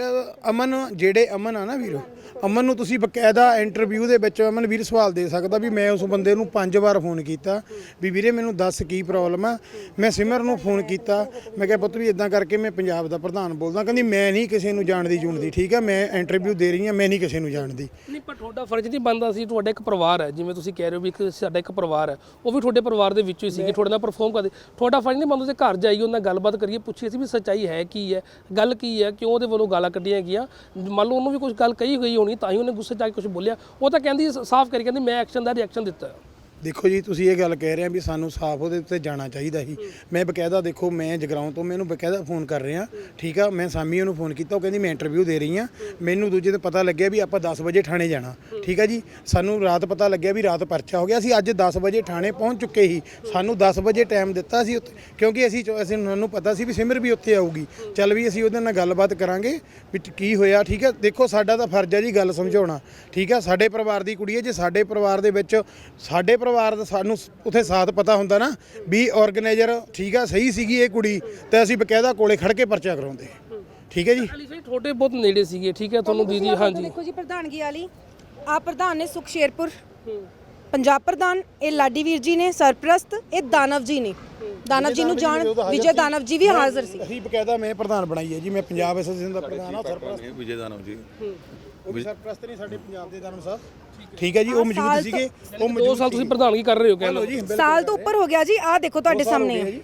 ਅਮਨ ਜਿਹੜੇ ਅਮਨ ਆ ਨਾ ਵੀਰ ਅਮਨ ਨੂੰ ਤੁਸੀਂ ਬਕਾਇਦਾ ਇੰਟਰਵਿਊ ਦੇ ਵਿੱਚ ਅਮਨ ਵੀਰ ਸਵਾਲ ਦੇ ਸਕਦਾ ਵੀ ਮੈਂ ਉਸ ਬੰਦੇ ਨੂੰ ਪੰਜ ਵਾਰ ਫੋਨ ਕੀਤਾ ਵੀ ਵੀਰੇ ਮੈਨੂੰ ਦੱਸ ਕੀ ਪ੍ਰੋਬਲਮ ਆ। ਮੈਂ ਸਿਮਰ ਨੂੰ ਫੋਨ ਕੀਤਾ। ਮੈਂ ਕਿਹਾ ਪੁੱਤ ਵੀ ਇਦਾਂ ਕਰਕੇ ਮੈਂ ਪੰਜਾਬ ਦਾ ਪ੍ਰਧਾਨ ਬੋਲਦਾ। ਕਹਿੰਦੀ ਮੈਂ ਨਹੀਂ ਕਿਸੇ ਨੂੰ ਜਾਣਦੀ ਜੁਣਦੀ ਠੀਕ ਹੈ ਮੈਂ ਇੰਟਰਵਿਊ ਦੇ ਰਹੀ ਹਾਂ ਮੈਂ ਨਹੀਂ ਕਿਸੇ ਨੂੰ ਜਾਣਦੀ। ਨਹੀਂ ਪਰ ਤੁਹਾਡਾ ਫਰਜ਼ ਨਹੀਂ ਬਣਦਾ ਸੀ ਤੁਹਾਡਾ ਇੱਕ ਪਰਿਵਾਰ ਹੈ। ਜਿਵੇਂ ਤੁਸੀਂ ਕਹਿ ਰਹੇ ਹੋ ਵੀ ਇੱਕ ਸਾਡਾ ਇੱਕ ਪਰਿਵਾਰ ਹੈ ਉਹ ਵੀ ਤੁਹਾਡੇ ਪਰਿਵਾਰ ਦੇ ਵਿੱਚੋਂ ਹੀ ਸੀਗੇ ਤੁਹਾਡੇ ਨਾਲ ਪਰਫਾਰਮ ਕਰਦੇ। ਤੁਹਾਡਾ ਫਰਜ਼ ਨਹੀਂ ਬਣਦਾ ਸੀ ਘਰ ਜਾਈਏ ਉਹਨਾਂ ਨਾਲ ਗੱਲਬਾਤ ਕਰੀਏ ਪੁੱਛੀਏ ਸੀ ਵੀ ਸੱਚਾਈ ਹੈ ਕੀ ਹੈ ਗੱਲ ਕੀ ਹੈ ਕਿਉਂ ਉਹਦੇ ਵੱਲੋਂ ਗਾਲਾਂ ਕੱਢੀਆਂ ਗਈਆਂ। ਮੰਨ ਲਓ ਉਹਨੂੰ ਵੀ ਕੁਝ ਗੱਲ ਕਹੀ ਹੋਈ ਹੋਣੀ, ਤਾਂ ਹੀ ਉਹਨੇ ਗੁੱਸੇ 'ਚ ਆ ਕੇ ਕੁਝ ਬੋਲਿਆ। ਉਹ ਤਾਂ ਕਹਿੰਦੀ, ਸਾਫ਼ ਕਰੀ, ਕਹਿੰਦੀ ਮੈਂ ਐਕਸ਼ਨ ਦਾ ਰਿਐਕਸ਼ਨ ਦਿੱਤਾ। ਦੇਖੋ ਜੀ, ਤੁਸੀਂ ਇਹ ਗੱਲ ਕਹਿ ਰਹੇ ਆ ਵੀ ਸਾਨੂੰ ਸਾਫ਼ ਉਹਦੇ ਉੱਤੇ ਜਾਣਾ ਚਾਹੀਦਾ ਸੀ। ਮੈਂ ਬਕਾਇਦਾ ਦੇਖੋ, ਮੈਂ ਜਗਰਾਉਂ ਤੋਂ ਮੈਨੂੰ ਬਕਾਇਦਾ ਫੋਨ ਕਰ ਰਿਹਾ ਠੀਕ ਆ? ਮੈਂ ਸਾਮੀ ਉਹਨੂੰ ਫੋਨ ਕੀਤਾ, ਉਹ ਕਹਿੰਦੀ ਮੈਂ ਇੰਟਰਵਿਊ ਦੇ ਰਹੀ ਆ। ਮੈਨੂੰ ਦੂਜੇ ਦਿਨ ਪਤਾ ਲੱਗਿਆ ਵੀ ਆਪਾਂ 10 ਵਜੇ ਥਾਣੇ ਜਾਣਾ, ਠੀਕ ਆ ਜੀ? ਸਾਨੂੰ ਰਾਤ ਪਤਾ ਲੱਗਿਆ ਵੀ ਰਾਤ ਪਰਚਾ ਹੋ ਗਿਆ। ਅਸੀਂ ਅੱਜ 10 ਵਜੇ ਥਾਣੇ ਪਹੁੰਚ ਚੁੱਕੇ ਸੀ। ਸਾਨੂੰ 10 ਵਜੇ ਟਾਈਮ ਦਿੱਤਾ ਸੀ ਉੱਥੇ, ਕਿਉਂਕਿ ਅਸੀਂ ਚੋ- ਅਸੀਂ ਸਾਨੂੰ ਪਤਾ ਸੀ ਵੀ ਸਿਮਰ ਵੀ ਉੱਥੇ ਆਊਗੀ। ਚੱਲ ਵੀ ਅਸੀਂ ਉਹਦੇ ਨਾਲ ਗੱਲਬਾਤ ਕਰਾਂਗੇ ਵੀ ਕੀ ਹੋਇਆ, ਠੀਕ ਹੈ ਦੇਖੋ, ਸਾਡਾ ਤਾਂ ਫਰਜ਼ ਹੈ ਜੀ ਗੱਲ ਸਮਝਾਉਣਾ, ਠੀਕ ਹੈ ਸਾਡੇ ਪਰਿਵਾਰ ਦੀ ਕੁੜੀ ਹੈ ਜੇ ਸਾਡੇ ਪਰਿਵਾਰ ਦੇ ਵਿੱਚ, ਸਾਡੇ ਪਰਿਵਾਰ ਦਾ ਸਾਨੂੰ ਉੱਥੇ ਸਾਥ ਪਤਾ ਹੁੰਦਾ ਨਾ ਵੀ ਆਰਗੇਨਾਈਜ਼ਰ ਠੀਕ ਆ ਸਹੀ ਸੀਗੀ ਇਹ ਕੁੜੀ ਤੇ ਅਸੀਂ ਬਕਾਇਦਾ ਕੋਲੇ ਖੜ ਕੇ ਪਰਚਾ ਕਰਾਉਂਦੇ। ਠੀਕ ਹੈ ਜੀ? ਅਲੀ ਤੁਹਾਡੇ ਬਹੁਤ ਨੇੜੇ ਸੀਗੇ ਠੀਕ ਹੈ ਤੁਹਾਨੂੰ ਦੀਦੀ ਹਾਂਜੀ। ਦੇਖੋ ਜੀ ਪ੍ਰਧਾਨਗੀ ਵਾਲੀ। ਆ ਪ੍ਰਧਾਨ ਨੇ ਸੁਖ ਸ਼ੇਰਪੁਰ ਪੰਜਾਬ ਪ੍ਰਧਾਨ ਇਹ ਲਾਡੀ ਵੀਰ ਜੀ ਨੇ ਸਰਪ੍ਰਸਤ ਇਹ ਦਾਨਵ ਜੀ ਨੇ। ਦਾਨਵ ਜੀ ਨੂੰ ਜਾਣ ਵਿਜੇ ਦਾਨਵ ਜੀ ਵੀ ਹਾਜ਼ਰ ਸੀ। ਅਸੀਂ ਬਕਾਇਦਾ ਮੈਂ ਪ੍ਰਧਾਨ ਬਣਾਈ ਹੈ ਜੀ ਮੈਂ ਪੰਜਾਬ ਐਸੋਸੀਏਸ਼ਨ ਦਾ ਪ੍ਰਧਾਨ ਹਾਂ ਸਰਪ੍ਰਸਤ। ਵਿਜੇ ਦਾਨਵ ਜੀ। ਉਹ ਸਰਪ੍ਰਸਤ ਨੇ ਸਾਡੇ ਪੰਜਾਬ ਦੇ ਦਾਨਵ ਸਾਹਿਬ। ਠੀਕ ਹੈ ਜੀ ਉਹ ਮੌਜੂਦ ਸੀਗੇ ਉਹ ਦੋ ਸਾਲ ਤੁਸੀਂ ਪ੍ਰਧਾਨਗੀ ਕਰ ਰਹੇ ਹੋ ਕਹਿੰਦੇ ਜੀ ਸਾਲ ਤੋਂ ਉੱਪਰ ਹੋ ਗਿਆ ਜੀ ਆ ਦੇਖੋ ਤੁਹਾਡੇ ਸਾਹਮਣੇ।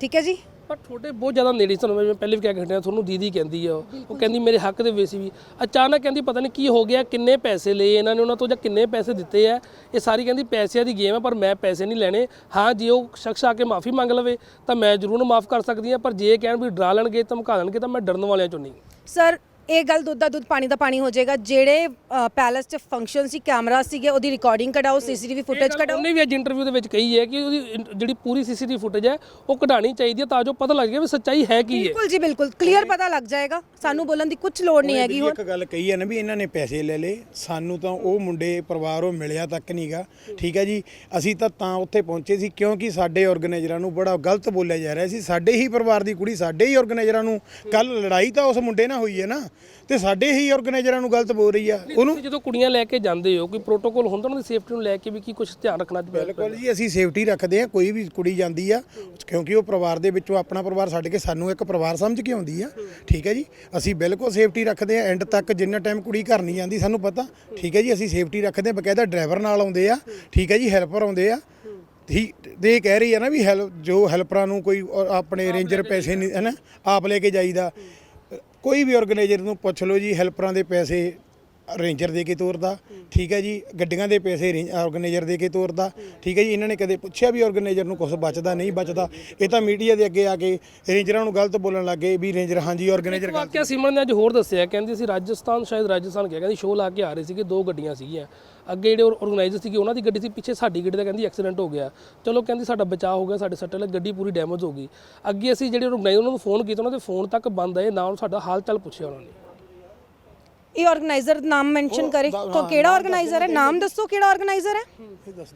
ਠੀਕ ਹੈ ਜੀ? ਪਰ ਤੁਹਾਡੇ ਬਹੁਤ ਜ਼ਿਆਦਾ ਨੇੜੇ ਤੁਹਾਨੂੰ ਮੈਂ ਪਹਿਲੇ ਵੀ ਕਹਿ ਕੇ ਹਟਿਆ ਤੁਹਾਨੂੰ ਦੀਦੀ ਕਹਿੰਦੀ ਆ ਉਹ ਕਹਿੰਦੀ ਮੇਰੇ ਹੱਕ ਦੇ ਵਿੱਚ ਵੀ। ਅਚਾਨਕ ਕਹਿੰਦੀ ਪਤਾ ਨਹੀਂ ਕੀ ਹੋ ਗਿਆ ਕਿੰਨੇ ਪੈਸੇ ਲਏ ਇਹਨਾਂ ਨੇ ਉਹਨਾਂ ਤੋਂ ਜਾਂ ਕਿੰਨੇ ਪੈਸੇ ਦਿੱਤੇ ਆ। ਇਹ ਸਾਰੀ ਕਹਿੰਦੀ ਪੈਸਿਆਂ ਦੀ ਗੇਮ ਹੈ ਪਰ ਮੈਂ ਪੈਸੇ ਨਹੀਂ ਲੈਣੇ। ਹਾਂ ਜੇ ਉਹ ਸ਼ਖਸ ਆ ਕੇ ਮਾਫੀ ਮੰਗ ਲਵੇ ਤਾਂ ਮੈਂ ਜ਼ਰੂਰ ਮਾਫ ਕਰ ਸਕਦੀ ਹਾਂ ਪਰ ਜੇ ਕਹਿਣ ਵੀ ਡਰਾ ਲੈਣਗੇ ਧਮਕਾ ਲੈਣਗੇ ਤਾਂ ਮੈਂ ਡਰਨ ਵਾਲਿਆਂ ਚੋਂ ਨਹੀਂ। ਸਰ ਇਹ ਗੱਲ ਦੁੱਧ ਦਾ ਦੁੱਧ ਪਾਣੀ ਦਾ ਪਾਣੀ ਹੋ ਜਾਏਗਾ। ਜਿਹੜੇ ਪੈਲਸ 'ਚ ਫੰਕਸ਼ਨ ਸੀ ਕੈਮਰਾ ਸੀਗੇ ਉਹਦੀ ਰਿਕਾਰਡਿੰਗ ਕਢਾਓ ਸੀਸੀਟੀਵੀ ਫੁਟੇਜ ਕਢਾਓ। ਉਹਨੇ ਵੀ ਅੱਜ ਇੰਟਰਵਿਊ ਦੇ ਵਿੱਚ ਕਹੀ ਹੈ ਕਿ ਉਹਦੀ ਜਿਹੜੀ ਪੂਰੀ ਸੀਸੀਟੀਵੀ ਫੁਟੇਜ ਹੈ ਉਹ ਕਢਾਣੀ ਚਾਹੀਦੀ ਹੈ ਤਾਂ ਜੋ ਪਤਾ ਲੱਗ ਜਾਵੇ ਵੀ ਸੱਚਾਈ ਹੈ ਕੀ ਹੈ। ਬਿਲਕੁਲ ਜੀ ਬਿਲਕੁਲ। ਕਲੀਅਰ ਪਤਾ ਲੱਗ ਜਾਏਗਾ। ਸਾਨੂੰ ਬੋਲਣ ਦੀ ਕੁਝ ਲੋੜ ਨਹੀਂ ਹੈਗੀ ਹੁਣ ਇੱਕ ਗੱਲ ਕਹੀ ਹੈ ਨਾ ਵੀ ਇਹਨਾਂ ਨੇ ਪੈਸੇ ਲੈ ਲਏ। ਸਾਨੂੰ ਤਾਂ ਉਹ ਮੁੰਡੇ ਪਰਿਵਾਰ ਉਹ ਮਿਲਿਆ ਤੱਕ ਨਹੀਂਗਾ ਠੀਕ ਹੈ ਜੀ। ਅਸੀਂ ਤਾਂ ਤਾਂ ਉੱਥੇ ਪਹੁੰਚੇ ਸੀ ਕਿਉਂਕਿ ਸਾਡੇ ਆਰਗੇਨਾਈਜ਼ਰਾਂ ਨੂੰ ਬੜਾ ਗਲਤ ਬੋਲਿਆ ਜਾ ਰਿਹਾ ਸੀ। ਸਾਡੇ ਹੀ ਪਰਿਵਾਰ ਦੀ ਕੁੜੀ ਸਾਡੇ ਹੀ ਆਰਗੇਨਾਈਜ਼ਰਾਂ ਨੂੰ। ਕੱਲ ਲੜਾਈ ਤਾਂ ਉਸ ਮੁੰਡੇ ਨਾਲ ਹੋਈ ਹੈ ਨਾ। ਤੇ ਸਾਡੇ ਹੀ ਆਰਗੇਨਾਈਜ਼ਰਾਂ ਨੂੰ ਗਲਤ ਬੋਲ ਰਹੀ ਆ। ਉਹਨੂੰ ਜਦੋਂ ਕੁੜੀਆਂ ਲੈ ਕੇ ਜਾਂਦੇ ਹੋ ਕੋਈ ਪ੍ਰੋਟੋਕੋਲ ਹੁੰਦਾ ਉਹਨਾਂ ਦੀ ਸੇਫਟੀ ਨੂੰ ਲੈ ਕੇ ਵੀ ਕੀ ਕੁਝ ਧਿਆਨ ਰੱਖਣਾ ਚਾਹੀਦਾ ਬਿਲਕੁਲ ਜੀ ਅਸੀਂ ਸੇਫਟੀ ਰੱਖਦੇ ਆ ਕੋਈ ਵੀ ਕੁੜੀ ਜਾਂਦੀ ਆ ਕਿਉਂਕਿ ਉਹ ਪਰਿਵਾਰ ਦੇ ਵਿੱਚੋਂ ਆਪਣਾ ਪਰਿਵਾਰ ਛੱਡ ਕੇ ਸਾਨੂੰ ਇੱਕ ਪਰਿਵਾਰ ਸਮਝ ਕੇ ਆਉਂਦੀ ਆ ਠੀਕ ਹੈ ਜੀ? ਅਸੀਂ ਬਿਲਕੁਲ ਸੇਫਟੀ ਰੱਖਦੇ ਆ ਐਂਡ ਤੱਕ ਜਿੰਨਾ ਟਾਈਮ ਕੁੜੀ ਘਰ ਨਹੀਂ ਜਾਂਦੀ ਸਾਨੂੰ ਪਤਾ ਠੀਕ ਹੈ ਜੀ? ਅਸੀਂ ਸੇਫਟੀ ਰੱਖਦੇ ਆ ਬਕਾਇਦਾ ਡਰਾਈਵਰ ਨਾਲ ਆਉਂਦੇ ਆ ਠੀਕ ਹੈ ਜੀ? ਹੈਲਪਰ ਆਉਂਦੇ ਆ। ਠੀਕ ਦੇ ਕਹਿ ਰਹੀ ਆ ਨਾ ਵੀ ਹੈਲ ਜੋ ਹੈਲਪਰਾਂ ਨੂੰ ਕੋਈ ਆਪਣੇ ਰੇਂਜਰ ਪੈਸੇ ਨਹੀਂ ਹੈ ਨਾ? ਆਪ ਲੈ ਕੇ ਜਾਈਦਾ। ਕੋਈ ਵੀ ਆਰਗੇਨਾਈਜ਼ਰ ਨੂੰ ਪੁੱਛ ਲਓ ਜੀ ਹੈਲਪਰਾਂ ਦੇ ਪੈਸੇ ਰੇਂਜਰ ਦੇ ਕੇ ਤੋਰਦਾ ਠੀਕ ਹੈ ਜੀ ਗੱਡੀਆਂ ਦੇ ਪੈਸੇ ਆਰਗੇਨਾਈਜ਼ਰ ਦੇ ਕੇ ਤੋਰਦਾ ਠੀਕ ਹੈ ਜੀ ਇਹਨਾਂ ਨੇ ਕਦੇ ਪੁੱਛਿਆ ਵੀ ਆਰਗੇਨਾਈਜ਼ਰ ਨੂੰ ਕੁਝ ਬਚਦਾ ਨਹੀਂ ਬਚਦਾ? ਇਹ ਤਾਂ ਮੀਡੀਆ ਦੇ ਅੱਗੇ ਆ ਕੇ ਰੇਂਜਰਾਂ ਨੂੰ ਗਲਤ ਬੋਲਣ ਲੱਗੇ ਵੀ ਰੇਂਜਰ ਹਾਂਜੀ ਆਰਗੇਨਾਈਜ਼ਰ ਗਲਤ ਵਾਕਿਆ ਸਿਮਰਨ ਨੇ ਅੱਜ ਹੋਰ ਦੱਸਿਆ ਕਹਿੰਦੀ ਸੀ ਰਾਜਸਥਾਨ ਸ਼ਾਇਦ ਰਾਜਸਥਾਨ ਗਿਆ ਕਹਿੰਦੀ ਸ਼ੋਅ ਲਾ ਕੇ ਆ ਰਹੇ ਸੀਗੇ ਦੋ ਗੱਡੀਆਂ ਸੀਗੀਆਂ। ਅੱਗੇ ਜਿਹੜੇ ਆਰਗੇਨਾਈਜ਼ਰ ਸੀਗੇ ਉਹਨਾਂ ਦੀ ਗੱਡੀ ਸੀ ਪਿੱਛੇ ਸਾਡੀ ਗੱਡੀ ਦਾ ਕਹਿੰਦੀ ਐਕਸੀਡੈਂਟ ਹੋ ਗਿਆ। ਚਲੋ ਕਹਿੰਦੀ ਸਾਡਾ ਬਚਾਅ ਹੋ ਗਿਆ ਸਾਡੇ ਸੱਟੇ ਲੱਗ ਗੱਡੀ ਪੂਰੀ ਡੈਮੇਜ ਹੋ ਗਈ। ਅੱਗੇ ਅਸੀਂ ਜਿਹੜੇ ਆਰਗੇਨਾਈਜ਼ਰ ਉਹਨਾਂ ਨੂੰ ਫੋਨ ਕੀਤਾ ਉਹਨਾਂ ਦੇ ਫੋਨ ਤੱਕ ਬੰਦ ਆਏ ਨਾ ਉਹ ਸਾਡਾ ਹਾਲ ਚਾਲ ਪੁੱਛਿਆ ਉਹਨਾਂ ਨੇ। ਇਹ ਆਰਗੇਨਾਈਜ਼ਰ ਨਾਮ ਮੈਂਸ਼ਨ ਕਰੇ। ਕੋ ਕਿਹੜਾ ਆਰਗੇਨਾਈਜ਼ਰ ਹੈ? ਨਾਮ ਦੱਸੋ ਕਿਹੜਾ ਆਰਗੇਨਾਈਜ਼ਰ ਹੈ?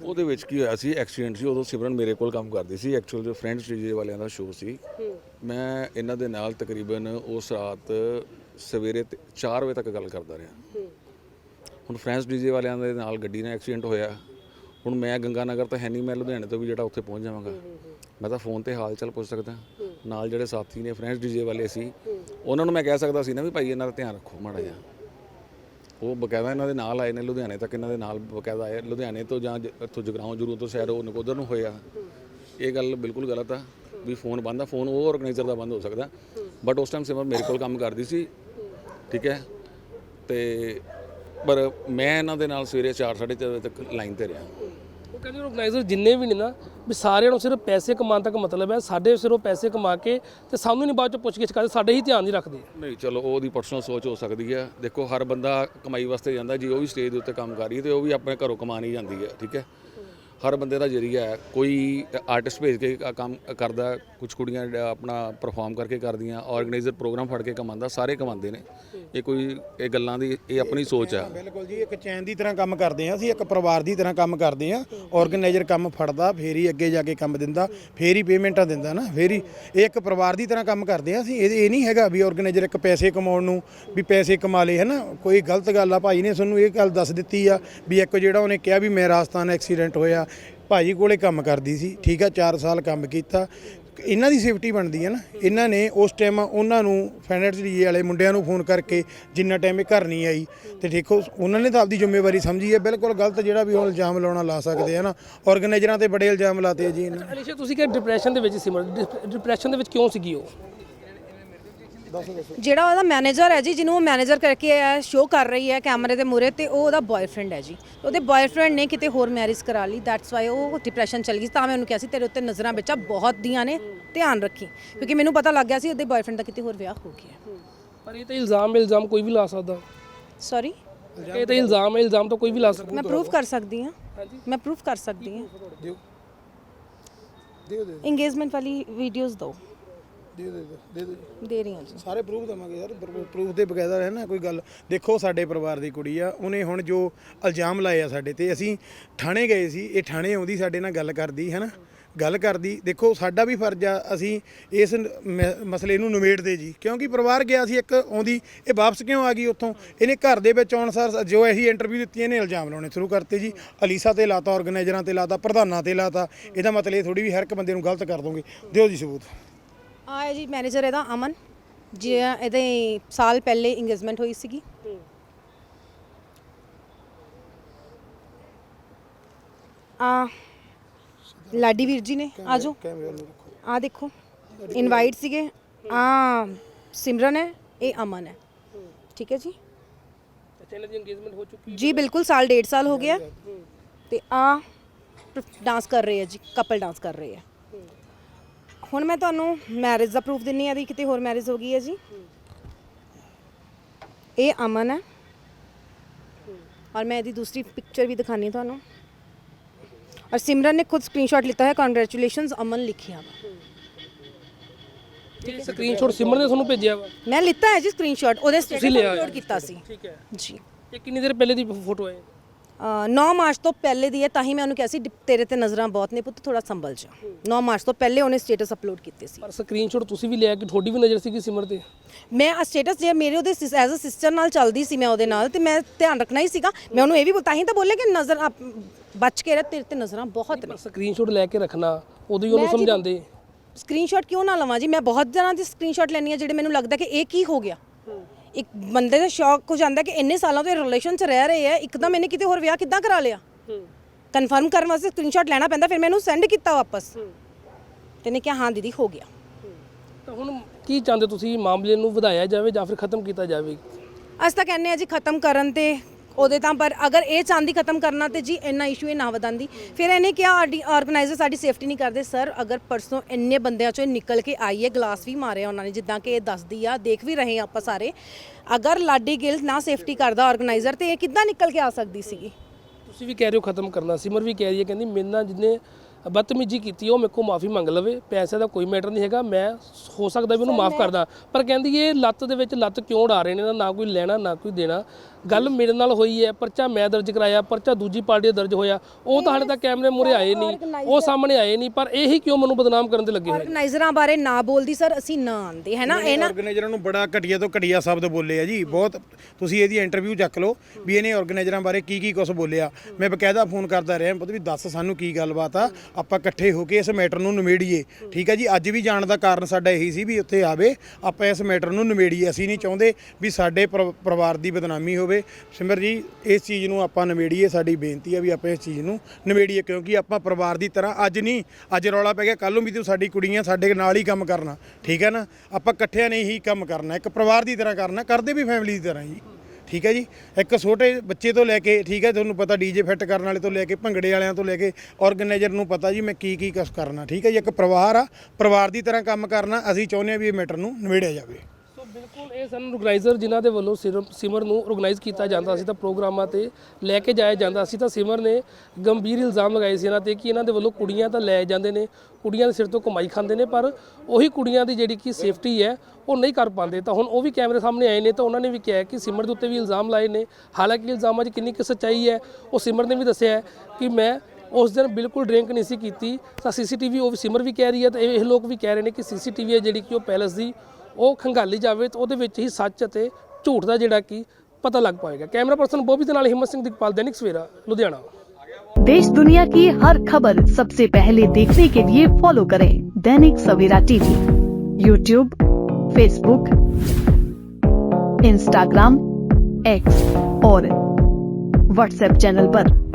ਉਹਦੇ ਵਿੱਚ ਕੀ ਹੋਇਆ ਸੀ? ਐਕਸੀਡੈਂਟ ਸੀ ਉਦੋਂ ਸਿਮਰਨ ਮੇਰੇ ਕੋਲ ਕੰਮ ਕਰਦੀ ਸੀ। ਐਕਚੁਅਲ ਜੋ ਫਰੈਂਡਸ ਡੀਜੇ ਵਾਲਿਆਂ ਦਾ ਸ਼ੋਅ ਸੀ ਮੈਂ ਇਹਨਾਂ ਦੇ ਨਾਲ ਤਕਰੀਬਨ ਉਸ ਰਾਤ ਸਵੇਰੇ 4 ਵਜੇ ਤੱਕ ਗੱਲ ਕਰਦਾ ਰਿਹਾ। ਹੁਣ ਫਰੈਂਡਸ ਡੀਜੇ ਵਾਲਿਆਂ ਦੇ ਨਾਲ ਗੱਡੀ ਨਾਲ ਐਕਸੀਡੈਂਟ ਹੋਇਆ। ਹੁਣ ਮੈਂ ਗੰਗਾ ਨਗਰ ਤਾਂ ਹੈ ਨਹੀਂ, ਮੈਂ ਲੁਧਿਆਣੇ ਤੋਂ ਵੀ ਜਿਹੜਾ ਉੱਥੇ ਪਹੁੰਚ ਜਾਵਾਂਗਾ। ਮੈਂ ਤਾਂ ਫੋਨ ਤੇ ਹਾਲ ਚਾਲ ਪੁੱਛ ਸਕਦਾ। ਨਾਲ ਜਿਹੜੇ ਸਾਥੀ ਨੇ, ਫਰੈਂਡਸ ਡੀਜੇ ਵਾਲੇ ਸੀ, ਉਹਨਾਂ ਨੂੰ ਮੈਂ ਕਹਿ ਸਕਦਾ ਸੀ ਨਾ ਵੀ ਭਾਈ ਇਹਨਾਂ ਦਾ ਧਿਆਨ ਰੱਖੋ ਮਾੜਾ ਜਿਹਾ। ਉਹ ਬਕਾਇਦਾ ਇਹਨਾਂ ਦੇ ਨਾਲ ਆਏ ਨੇ ਲੁਧਿਆਣੇ ਤੱਕ, ਇਹਨਾਂ ਦੇ ਨਾਲ ਬਕਾਇਦਾ ਆਏ ਲੁਧਿਆਣੇ ਤੋਂ ਜਾਂ ਜ- ਇੱਥੋਂ ਜਗਰਾਉਂ ਜਰੂ ਤੋਂ ਸ਼ਹਿਰ, ਉਹ ਨਕੋਦਰ ਨੂੰ ਹੋਇਆ। ਇਹ ਗੱਲ ਬਿਲਕੁਲ ਗਲਤ ਆ, ਵੀ ਫੋਨ ਬੰਦ ਆ, ਫੋਨ ਉਹ ਆਰਗੇਨਾਈਜ਼ਰ ਦਾ ਬੰਦ ਹੋ ਸਕਦਾ। ਬਟ ਉਸ ਟਾਈਮ ਸਿਮਰ ਮੇਰੇ ਕੋਲ ਕੰਮ ਕਰਦੀ ਸੀ, ਠੀਕ ਹੈ? ਤੇ ਪਰ ਮੈਂ ਇਹਨਾਂ ਦੇ ਨਾਲ ਸਵੇਰੇ 4:30 ਵਜੇ ਤੱਕ ਲਾਈਨ ਤੇ ਰਿਹਾ। ਉਹ ਕਹਿੰਦੇ ਆਰਗੇਨਾਈਜ਼ਰ ਜਿੰਨੇ ਵੀ ਨੇ ਨਾ ਵੀ ਸਾਰਿਆਂ ਨੂੰ ਸਿਰਫ ਪੈਸੇ ਕਮਾਉਣ ਤੱਕ ਮਤਲਬ ਹੈ ਸਾਡੇ ਸਿਰਫ ਪੈਸੇ ਕਮਾ ਕੇ ਤੇ ਸਾਨੂੰ ਨਹੀਂ ਬਾਅਦ ਚ ਪੁੱਛ ਗਿੱਛ ਕਰਦੇ ਸਾਡੇ ਹੀ ਧਿਆਨ ਨਹੀਂ ਰੱਖਦੇ। ਨਹੀਂ ਚਲੋ ਉਹਦੀ ਪਰਸਨਲ ਸੋਚ ਹੋ ਸਕਦੀ ਹੈ। ਦੇਖੋ ਹਰ ਬੰਦਾ ਕਮਾਈ ਵਾਸਤੇ ਜਾਂਦਾ ਜੀ ਉਹ ਵੀ ਸਟੇਜ ਦੇ ਉੱਤੇ ਕੰਮ ਕਰ ਰਹੀ ਹੈ ਤੇ ਉਹ ਵੀ ਆਪਣੇ ਘਰੋਂ ਕਮਾਣ ਜਾਂਦੀ ਹੈ ਠੀਕ ਹੈ? ਹਰ ਬੰਦੇ ਦਾ ਜਰੀਆ ਹੈ ਕੋਈ ਆਰਟਿਸਟ ਭੇਜ ਕੇ ਕੰਮ ਕਰਦਾ ਕੁਝ ਕੁੜੀਆਂ ਆਪਣਾ ਪਰਫਾਰਮ ਕਰਕੇ ਕਰਦੀਆਂ ਆਰਗੇਨਾਈਜ਼ਰ ਪ੍ਰੋਗਰਾਮ ਫੜ ਕੇ ਕਮਾਉਂਦਾ ਸਾਰੇ ਕਮਾਉਂਦੇ ਨੇ। ਇਹ ਕੋਈ ਇਹ ਗੱਲਾਂ ਦੀ ਇਹ ਆਪਣੀ ਸੋਚ ਆ। ਬਿਲਕੁਲ ਜੀ ਇੱਕ ਚੈਨ ਦੀ ਤਰ੍ਹਾਂ ਕੰਮ ਕਰਦੇ ਆ ਅਸੀਂ ਇੱਕ ਪਰਿਵਾਰ ਦੀ ਤਰ੍ਹਾਂ ਕੰਮ ਕਰਦੇ ਆ। ਆਰਗੇਨਾਈਜ਼ਰ ਕੰਮ ਫੜਦਾ ਫੇਰ ਹੀ ਅੱਗੇ ਜਾ ਕੇ ਕੰਮ ਦਿੰਦਾ ਫੇਰ ਹੀ ਪੇਮੈਂਟਾਂ ਦਿੰਦਾ ਨਾ ਫੇਰ ਹੀ ਇਹ ਇੱਕ ਪਰਿਵਾਰ ਦੀ ਤਰ੍ਹਾਂ ਕੰਮ ਕਰਦੇ ਆ ਅਸੀਂ। ਇਹ ਨਹੀਂ ਹੈਗਾ ਵੀ ਆਰਗੇਨਾਈਜ਼ਰ ਇੱਕ ਪੈਸੇ ਕਮਾਉਣ ਨੂੰ ਵੀ ਪੈਸੇ ਕਮਾ ਲਏ ਹੈ ਨਾ ਕੋਈ ਗਲਤ ਗੱਲ ਆ ਭਾਈ ਨੇ ਤੁਹਾਨੂੰ ਇਹ ਗੱਲ ਦੱਸ ਦਿੱਤੀ ਆ ਵੀ ਇੱਕ ਜਿਹੜਾ ਉਹਨੇ ਕਿਹਾ ਵੀ ਮੈਂ ਰਾਜਸਥਾਨ ਐਕਸੀਡੈਂਟ ਹੋਇਆ ਭਾਜੀ ਕੋਲੇ ਕੰਮ ਕਰਦੀ ਸੀ, ਠੀਕ ਆ 4 ਸਾਲ ਕੰਮ ਕੀਤਾ। ਇਹਨਾਂ ਦੀ ਸੇਫਟੀ ਬਣਦੀ ਹੈ ਨਾ। ਇਹਨਾਂ ਨੇ ਉਸ ਟਾਈਮ ਉਹਨਾਂ ਨੂੰ ਫਾਈਨੈਂਸ ਡੀਏ ਵਾਲੇ ਮੁੰਡਿਆਂ ਨੂੰ ਫੋਨ ਕਰਕੇ ਜਿੰਨਾ ਟਾਈਮ ਇਹ ਘਰ ਨਹੀਂ ਆਈ, ਤੇ ਦੇਖੋ, ਉਹਨਾਂ ਨੇ ਤਾਂ ਆਪਦੀ ਜ਼ਿੰਮੇਵਾਰੀ ਸਮਝੀ ਹੈ ਬਿਲਕੁਲ ਗਲਤ ਜਿਹੜਾ ਵੀ ਉਹ ਇਲਜ਼ਾਮ ਲਾਉਣਾ ਲਾ ਸਕਦੇ ਆ ਨਾ। ਆਰਗੇਨਾਈਜ਼ਰਾਂ ਤੇ ਬੜੇ ਇਲਜ਼ਾਮ ਲਾਤੇ ਜੀ ਇਹਨਾਂ ਨੇ। ਅਲੀਸ਼ਾ, ਤੁਸੀਂ ਕਿ ਡਿਪਰੈਸ਼ਨ ਦੇ ਵਿੱਚ ਸੀ ਡਿਪਰੈਸ਼ਨ ਦੇ ਵਿੱਚ ਕਿਉਂ ਸੀਗੀ ਉਹ? ਜਿਹੜਾ ਉਹਦਾ ਮੈਨੇਜਰ ਹੈ ਜੀ ਜਿਹਨੂੰ ਉਹ ਮੈਨੇਜਰ ਕਰਕੇ ਸ਼ੋਅ ਕਰ ਰਹੀ ਹੈ ਕੈਮਰੇ ਦੇ ਮੂਰੇ ਤੇ ਉਹ ਉਹਦਾ ਬॉयਫ੍ਰੈਂਡ ਹੈ ਜੀ। ਉਹਦੇ ਬॉयਫ੍ਰੈਂਡ ਨੇ ਕਿਤੇ ਹੋਰ ਮੈਰਿਜ ਕਰਾ ਲਈ ਦੈਟਸ ਵਾਈ ਉਹ ਡਿਪਰੈਸ਼ਨ ਚਲ ਗਈ। ਤਾਂ ਮੈਂ ਉਹਨੂੰ ਕਿਹਾ ਸੀ ਤੇਰੇ ਉੱਤੇ ਨਜ਼ਰਾਂ ਬੱਚਾ ਬਹੁਤ ਦੀਆਂ ਨੇ ਧਿਆਨ ਰੱਖੀ। ਕਿਉਂਕਿ ਮੈਨੂੰ ਪਤਾ ਲੱਗ ਗਿਆ ਸੀ ਉਹਦੇ ਬॉयਫ੍ਰੈਂਡ ਦਾ ਕਿਤੇ ਹੋਰ ਵਿਆਹ ਹੋ ਗਿਆ। ਪਰ ਇਹ ਤਾਂ ਇਲਜ਼ਾਮ ਇਲਜ਼ਾਮ ਕੋਈ ਵੀ ਲਾ ਸਕਦਾ। ਸੌਰੀ ਇਹ ਤਾਂ ਇਲਜ਼ਾਮ ਹੈ ਇਲਜ਼ਾਮ ਤਾਂ ਕੋਈ ਵੀ ਲਾ ਸਕਦਾ। ਮੈਂ ਪ੍ਰੂਫ ਕਰ ਸਕਦੀ ਹਾਂ। ਮੈਂ ਪ੍ਰੂਫ ਕਰ ਸਕਦੀ ਹਾਂ। ਦਿਓ। ਦਿਓ ਇੰਗੇਜਮੈਂਟ ਵਾਲੀ ਵੀਡੀਓਜ਼ ਦਿਓ। ਦੇ ਦਿਓ ਦੇ ਰਹੀ ਹਾਂ ਜੀ। ਸਾਰੇ ਪ੍ਰੂਫ ਦਵਾਂਗੇ ਯਾਰ ਪ੍ਰੂਫ ਦੇ ਬਕਾਇਦਾ ਹੈ ਨਾ ਕੋਈ ਗੱਲ। ਦੇਖੋ ਸਾਡੇ ਪਰਿਵਾਰ ਦੀ ਕੁੜੀ ਆ ਉਹਨੇ ਹੁਣ ਜੋ ਇਲਜ਼ਾਮ ਲਾਏ ਆ ਸਾਡੇ ਤੇ ਅਸੀਂ ਥਾਣੇ ਗਏ ਸੀ ਇਹ ਥਾਣੇ ਆਉਂਦੀ ਸਾਡੇ ਨਾਲ ਗੱਲ ਕਰਦੀ ਹੈ ਨਾ ਗੱਲ ਕਰਦੀ ਦੇਖੋ ਸਾਡਾ ਵੀ ਫਰਜ਼ ਆ ਅਸੀਂ ਇਸ ਮ- ਮਸਲੇ ਨੂੰ ਨਿਬੇੜਦੇ ਜੀ। ਕਿਉਂਕਿ ਪਰਿਵਾਰ ਗਿਆ ਸੀ ਇੱਕ ਆਉਂਦੀ ਇਹ ਵਾਪਸ ਕਿਉਂ ਆ ਗਈ ਉੱਥੋਂ? ਇਹਨੇ ਘਰ ਦੇ ਵਿੱਚ ਆਉਣ ਸਾਰ ਜੋ ਇਹੀ ਇੰਟਰਵਿਊ ਦਿੱਤੀ ਇਹਨੇ ਇਲਜ਼ਾਮ ਲਾਉਣੇ ਸ਼ੁਰੂ ਕਰਤੇ ਜੀ। ਅਲੀਸਾ ਤੇ ਲਾਤਾ ਆਰਗੇਨਾਈਜ਼ਰਾਂ ਤੇ ਲਾਤਾ ਪ੍ਰਧਾਨਾਂ ਤੇ ਲਾਤਾ। ਇਹਦਾ ਮਤਲਬ ਇਹ ਥੋੜੀ ਵੀ ਹਰ ਇੱਕ ਬੰਦੇ ਨੂੰ ਗਲਤ ਕਰ ਦੋਗੇ। ਦਿਓ ਜੀ ਸਬੂਤ। ਆ ਹੈ ਜੀ ਮੈਨੇਜਰ ਇਹਦਾ ਅਮਨ ਜੀ ਇਹਦੇ ਸਾਲ ਪਹਿਲੇ ਇੰਗੇਜਮੈਂਟ ਹੋਈ ਸੀਗੀ। ਆ ਲਾਡੀ ਵੀਰ ਜੀ ਨੇ ਆਜੋ। ਆ ਦੇਖੋ ਇਨਵਾਈਟ ਸੀਗੇ। ਆ ਸਿਮਰਨ ਹੈ ਇਹ ਅਮਨ ਹੈ। ਠੀਕ ਹੈ ਜੀ? ਅੱਛਾ ਇਹਨਾਂ ਦੀ ਇੰਗੇਜਮੈਂਟ ਹੋ ਚੁੱਕੀ ਜੀ ਬਿਲਕੁਲ ਸਾਲ ਡੇਢ ਸਾਲ ਹੋ ਗਿਆ। ਤੇ ਆ ਡਾਂਸ ਕਰ ਰਹੇ ਆ ਜੀ ਕਪਲ ਡਾਂਸ ਕਰ ਰਹੇ ਆ। ਹੁਣ ਮੈਂ ਤੁਹਾਨੂੰ ਮੈਰਿਜ ਦਾ ਪ੍ਰੂਫ ਦਿੰਨੀ ਆ ਦੀ ਕਿਤੇ ਹੋਰ ਮੈਰਿਜ ਹੋ ਗਈ ਹੈ ਜੀ। ਇਹ ਅਮਨ ਹੈ। ਔਰ ਮੈਂ ਇਹਦੀ ਦੂਸਰੀ ਪਿਕਚਰ ਵੀ ਦਿਖਾਣੀ ਤੁਹਾਨੂੰ। ਔਰ ਸਿਮਰਨ ਨੇ ਖੁਦ ਸਕਰੀਨਸ਼ਾਟ ਲਿੱਤਾ ਹੈ ਕੰਗ੍ਰੈਚੁਲੇਸ਼ਨਸ ਅਮਨ ਲਿਖਿਆ ਵਾ। ਇਹ ਸਕਰੀਨਸ਼ਾਟ ਸਿਮਰ ਨੇ ਤੁਹਾਨੂੰ ਭੇਜਿਆ ਵਾ? ਮੈਂ ਲਿੱਤਾ ਹੈ ਜੀ ਸਕਰੀਨਸ਼ਾਟ ਉਹਦੇ ਸਟੇਟਸ ਅਪਲੋਡ ਕੀਤਾ ਸੀ। ਠੀਕ ਹੈ। ਜੀ। ਇਹ ਕਿੰਨੀ ਦੇਰ ਪਹਿਲੇ ਦੀ ਫੋਟੋ ਹੈ? 9 ਮਾਰਚ ਤੋਂ ਪਹਿਲੇ ਦੀ ਹੈ ਤਾਂ ਹੀ ਮੈਂ ਉਹਨੂੰ ਕਿਹਾ ਸੀ "ਡਿ- ਤੇਰੇ ਤੇ ਨਜ਼ਰਾਂ ਬਹੁਤ ਨੇ ਪੁੱਤ ਥੋੜਾ ਸੰਭਲ ਜਾ। 9 ਮਾਰਚ ਤੋਂ ਪਹਿਲੇ ਉਹਨੇ ਸਟੇਟਸ ਅਪਲੋਡ ਕੀਤੇ ਸੀ। ਪਰ ਸਕਰੀਨਸ਼ਾਟ ਤੁਸੀਂ ਵੀ ਲਿਆ ਕਿ ਤੁਹਾਡੀ ਵੀ ਨਜ਼ਰ ਸੀਗੀ ਸਿਮਰ ਤੇ? ਮੈਂ ਆ ਸਟੇਟਸ ਜੇ ਮੇਰੇ ਉਹਦੇ ਐਜ਼ ਅ ਸਿਸਟਰ ਨਾਲ ਚੱਲਦੀ ਸੀ ਮੈਂ ਉਹਦੇ ਨਾਲ ਤੇ ਮੈਂ ਧਿਆਨ ਰੱਖਣਾ ਹੀ ਸੀਗਾ। ਮੈਂ ਉਹਨੂੰ ਇਹ ਵੀ ਬਤਾ ਹੀ ਤਾਂ ਬੋਲਿਆ ਕਿ ਨਜ਼ਰ ਬਚ ਕੇ ਰਹਿ ਤੇਰੇ ਤੇ ਨਜ਼ਰਾਂ ਬਹੁਤ ਨੇ। ਸਕਰੀਨਸ਼ਾਟ ਲੈ ਕੇ ਰੱਖਣਾ ਉਦੋਂ ਹੀ ਉਹਨੂੰ ਸਮਝਾਉਂਦੇ। ਸਕਰੀਨਸ਼ਾਟ ਕਿਉਂ ਨਾ ਲਵਾਂ ਜੀ? ਮੈਂ ਬਹੁਤ ਜਣਾਂ ਦੀ ਸਕਰੀਨਸ਼ਾਟ ਲੈਣੀ ਆ ਜਿਹੜੇ ਮੈਨੂੰ ਲੱਗਦਾ ਕਿ ਇਹ ਕੀ ਹੋ ਗਿਆ। ਇੱਕ ਬੰਦੇ ਦਾ ਸ਼ੌਕ ਹੋ ਜਾਂਦਾ ਕਿ ਇੰਨੇ ਸਾਲਾਂ ਤੋਂ ਇਹ ਰਿਲੇਸ਼ਨ 'ਚ ਰਹਿ ਰਹੇ ਆ ਇੱਕਦਮ ਇਹਨੇ ਕਿਤੇ ਹੋਰ ਵਿਆਹ ਕਿੱਦਾਂ ਕਰਾ ਲਿਆ? ਕਨਫਰਮ ਕਰਨ ਵਾਸਤੇ ਸਕਰੀਨਸ਼ਾਟ ਲੈਣਾ ਪੈਂਦਾ ਫਿਰ ਮੈਨੂੰ ਸੈਂਡ ਕੀਤਾ ਵਾਪਸ। ਤੇ ਨੇ ਕਿਹਾ ਹਾਂ ਦੀਦੀ ਹੋ ਗਿਆ। ਤਾਂ ਹੁਣ ਕੀ ਚਾਹੁੰਦੇ ਤੁਸੀਂ ਮਾਮਲੇ ਨੂੰ ਵਧਾਇਆ ਜਾਵੇ ਜਾਂ ਫਿਰ ਖਤਮ ਕੀਤਾ ਜਾਵੇ? ਅਸੀਂ ਤਾਂ ਕਹਿੰਦੇ ਆ ਜੀ ਖਤਮ ਕਰਨ ਤੇ ਉਹਦੇ ਤਾਂ ਪਰ ਅਗਰ ਇਹ ਚਾਂਦੀ ਖਤਮ ਕਰਨਾ ਤੇ ਜੀ ਇੰਨਾ ਇਸ਼ੂ ਇਹ ਨਾ ਵਧਾਂਦੀ, ਫਿਰ ਇਹਨੇ ਕਿਹਾ ਆਰਗੇਨਾਈਜ਼ਰ ਸਾਡੀ ਸੇਫਟੀ ਨਹੀਂ ਕਰਦੇ। ਸਰ ਅਗਰ ਪਰਸੋਂ ਇੰਨੇ ਬੰਦਿਆਂ ਚੋਂ ਨਿਕਲ ਕੇ ਆਈ ਹੈ ਗਲਾਸ ਵੀ ਮਾਰਿਆ ਉਹਨਾਂ ਨੇ, ਜਿੱਦਾਂ ਕਿ ਇਹ ਦੱਸਦੀ ਆ, ਦੇਖ ਵੀ ਰਹੇ ਆ ਆਪਾਂ ਸਾਰੇ। ਅਗਰ ਲਾਡੀ ਗਿੱਲ ਨਾ ਸੇਫਟੀ ਕਰਦਾ ਆਰਗੇਨਾਈਜ਼ਰ ਤੇ ਇਹ ਕਿੱਦਾਂ ਨਿਕਲ ਕੇ ਆ ਸਕਦੀ ਸੀਗੀ? ਤੁਸੀਂ ਵੀ ਕਹਿ ਰਹੇ ਹੋ ਖਤਮ ਕਰਨਾ, ਸਿਮਰ ਵੀ ਕਹਿ ਰਹੀ ਹੈ, ਕਹਿੰਦੀ ਮੇਰੇ ਨਾਲ ਜਿਹਨੇ ਬਦਤਮੀਜੀ ਕੀਤੀ ਉਹ ਮੇਰੇ ਕੋਲ ਮਾਫੀ ਮੰਗ ਲਵੇ ਪੈਸੇ ਦਾ ਕੋਈ ਮੈਟਰ ਨਹੀਂ ਹੈਗਾ ਮੈਂ ਹੋ ਸਕਦਾ ਵੀ ਉਹਨੂੰ ਮਾਫ ਕਰਦਾ। ਪਰ ਕਹਿੰਦੀ ਇਹ ਲੱਤ ਦੇ ਵਿੱਚ ਲੱਤ ਕਿਉਂ ਉਡਾ ਰਹੇ ਨੇ ਇਹਦਾ ਨਾ ਕੋਈ ਲੈਣਾ ਨਾ ਕੋਈ ਦੇਣਾ। ਗੱਲ ਮੇਰੇ ਨਾਲ ਹੋਈ ਹੈ ਪਰਚਾ ਮੈਂ ਦਰਜ ਕਰਾਇਆ ਪਰਚਾ ਦੂਜੀ ਪਾਰਟੀ ਦਾ ਦਰਜ ਹੋਇਆ। ਉਹ ਤਾਂ ਹਾਲੇ ਤੱਕ ਕੈਮਰੇ ਮੂਹਰੇ ਆਏ ਨਹੀਂ ਉਹ ਸਾਹਮਣੇ ਆਏ ਨਹੀਂ ਪਰ ਇਹੀ ਕਿਉਂ ਮੈਨੂੰ ਬਦਨਾਮ ਕਰਨ ਦੇ ਲੱਗੇ ਹੋਏ ਆਰਗੇਨਾਈਜ਼ਰਾਂ ਬਾਰੇ ਨਾ ਬੋਲਦੀ ਸਰ ਅਸੀਂ ਨਾ ਆਂਦੇ ਹੈ ਨਾ? ਇਹ ਨਾ ਆਰਗੇਨਾਈਜ਼ਰਾਂ ਨੂੰ ਬੜਾ ਘਟੀਆ ਤੋਂ ਘਟੀਆ ਸ਼ਬਦ ਬੋਲੇ ਆ ਜੀ। ਬਹੁਤ ਤੁਸੀਂ ਇਹਦੀ ਇੰਟਰਵਿਊ ਚੱਕ ਲਓ ਵੀ ਇਹਨੇ ਆਰਗੇਨਾਈਜ਼ਰਾਂ ਬਾਰੇ ਕੀ ਕੀ ਕੁਝ ਬੋਲਿਆ। ਮੈਂ ਬਕਾਇਦਾ ਫੋਨ ਕਰਦਾ ਰਿਹਾ ਪੁੱਤ ਵੀ ਦੱਸ ਸਾਨੂੰ ਕੀ ਗੱਲਬਾਤ ਆ। ਆਪਾਂ ਇਕੱਠੇ ਹੋ ਕੇ ਇਸ ਮੈਟਰ ਨੂੰ ਨਿਬੇੜੀਏ। ਠੀਕ ਹੈ ਜੀ? ਅੱਜ ਵੀ ਜਾਣ ਦਾ ਕਾਰਨ ਸਾਡਾ ਇਹੀ ਸੀ ਵੀ ਉੱਥੇ ਆਵੇ। ਆਪਾਂ ਇਸ ਮੈਟਰ ਨੂੰ ਨਿਬੇੜੀਏ। ਅਸੀਂ ਨਹੀਂ ਚਾਹੁੰਦੇ ਵੀ ਸਾਡੇ ਪਰ- ਪਰਿਵਾਰ ਦੀ ਬਦਨਾਮੀ ਹੋਵੇ। ਸਿਮਰ ਜੀ, ਇਸ ਚੀਜ਼ ਨੂੰ ਆਪਾਂ ਨਿਬੇੜੀਏ। ਸਾਡੀ ਬੇਨਤੀ ਹੈ ਵੀ ਆਪਾਂ ਇਸ ਚੀਜ਼ ਨੂੰ ਨਿਬੇੜੀਏ ਕਿਉਂਕਿ ਆਪਾਂ ਪਰਿਵਾਰ ਦੀ ਤਰ੍ਹਾਂ ਅੱਜ ਨਹੀਂ, ਅੱਜ ਰੌਲਾ ਪੈ ਗਿਆ। ਕੱਲ ਨੂੰ ਵੀ ਤੂੰ ਸਾਡੀ ਕੁੜੀਆਂ ਸਾਡੇ ਨਾਲ ਹੀ ਕੰਮ ਕਰਨਾ। ਠੀਕ ਹੈ ਨਾ? ਆਪਾਂ ਇਕੱਠਿਆਂ ਨੇ ਹੀ ਕੰਮ ਕਰਨਾ। ਇੱਕ ਪਰਿਵਾਰ ਦੀ ਤਰ੍ਹਾਂ ਕਰਨਾ। ਕਰਦੇ ਵੀ ਫੈਮਿਲੀ ਦੀ ਤਰ੍ਹਾਂ ਜੀ। ਠੀਕ ਹੈ ਜੀ? ਇੱਕ ਛੋਟੇ ਬੱਚੇ ਤੋਂ ਲੈ ਕੇ, ਠੀਕ ਹੈ, ਤੁਹਾਨੂੰ ਪਤਾ ਡੀਜੇ ਫਿੱਟ ਕਰਨ ਵਾਲੇ ਤੋਂ ਲੈ ਕੇ, ਭੰਗੜੇ ਵਾਲਿਆਂ ਤੋਂ ਲੈ ਕੇ ਆਰਗੇਨਾਈਜ਼ਰ ਨੂੰ ਪਤਾ ਜੀ ਮੈਂ ਕੀ ਕੀ ਕੁਛ ਕਰਨਾ, ਠੀਕ ਹੈ ਜੀ? ਇੱਕ ਪਰਿਵਾਰ ਆ, ਪਰਿਵਾਰ ਦੀ ਤਰ੍ਹਾਂ ਕੰਮ ਕਰਨਾ, ਅਸੀਂ ਚਾਹੁੰਦੇ ਹਾਂ ਵੀ ਇਹ ਮੈਟਰ ਨੂੰ ਨਿਬੇੜਿਆ ਜਾਵੇ। ਬਿਲਕੁਲ, ਇਹ ਸਨ ਆਰਗੇਨਾਈਜ਼ਰ ਜਿਨ੍ਹਾਂ ਦੇ ਵੱਲੋਂ ਸਿਰ- ਸਿਮਰ ਨੂੰ ਆਰਗੇਨਾਈਜ਼ ਕੀਤਾ ਜਾਂਦਾ ਸੀ ਤਾਂ ਪ੍ਰੋਗਰਾਮਾਂ ਤੇ ਲੈ ਕੇ ਜਾਇਆ ਜਾਂਦਾ ਸੀ ਤਾਂ ਸਿਮਰ ਨੇ ਗੰਭੀਰ ਇਲਜ਼ਾਮ ਲਗਾਏ ਸੀ ਇਹਨਾਂ ਤੇ ਕਿ ਇਹਨਾਂ ਦੇ ਵੱਲੋਂ ਕੁੜੀਆਂ ਤਾਂ ਲੈ ਜਾਂਦੇ ਨੇ, ਕੁੜੀਆਂ ਦੇ ਸਿਰ ਤੋਂ ਕਮਾਈ ਖਾਂਦੇ ਨੇ, ਪਰ ਉਹੀ ਕੁੜੀਆਂ ਦੀ ਜਿਹੜੀ ਕਿ ਸੇਫਟੀ ਹੈ, ਉਹ ਨਹੀਂ ਕਰ ਪਾਉਂਦੇ। ਤਾਂ ਹੁਣ ਉਹ ਵੀ ਕੈਮਰੇ ਸਾਹਮਣੇ ਆਏ ਨੇ ਤਾਂ ਉਹਨਾਂ ਨੇ ਵੀ ਕਿਹਾ ਕਿ ਸਿਮਰ ਦੇ ਉੱਤੇ ਵੀ ਇਲਜ਼ਾਮ ਲਾਏ ਨੇ। ਹਾਲਾਂਕਿ ਇਲਜ਼ਾਮਾਂ 'ਚ ਕਿੰਨੀ ਕੁ ਸੱਚਾਈ ਹੈ, ਉਹ ਸਿਮਰ ਨੇ ਵੀ ਦੱਸਿਆ ਕਿ ਮੈਂ ਉਸ ਦਿਨ ਬਿਲਕੁਲ ਡਰਿੰਕ ਨਹੀਂ ਸੀ ਕੀਤੀ। ਤਾਂ ਸੀਸੀਟੀਵੀ ਉਹ ਵੀ ਸਿਮਰ ਵੀ ਕਹਿ ਰਹੀ ਹੈ ਤੇ ਇਹ ਲੋਕ ਵੀ ਕਹਿ ਰਹੇ ਨੇ ਕਿ ਸੀਸੀਟੀਵੀ ਹੈ ਜਿਹੜੀ ਕਿ ਉਹ ਪੈਲਸ ਦੀ ਉਹ ਖੰਗਾਲੀ ਜਾਵੇ ਤਾਂ ਉਹਦੇ ਵਿੱਚ ਹੀ ਸੱਚ ਅਤੇ ਝੂਠ ਦਾ ਜਿਹੜਾ ਕਿ ਪਤਾ ਲੱਗ ਪਾਏਗਾ ਕੈਮਰਾ ਪਰਸਨ ਬੋਬੀ ਦੇ ਨਾਲ ਹਿੰਮਤ ਸਿੰਘ ਦਿਕਪਾਲ ਦੈਨਿਕ ਸਵੇਰਾ ਲੁਧਿਆਣਾ देश दुनिया की हर खबर सबसे पहले देखने के लिए फॉलो करें Dainik Savera TV YouTube Facebook Instagram X और व्हाट्सएप चैनल पर।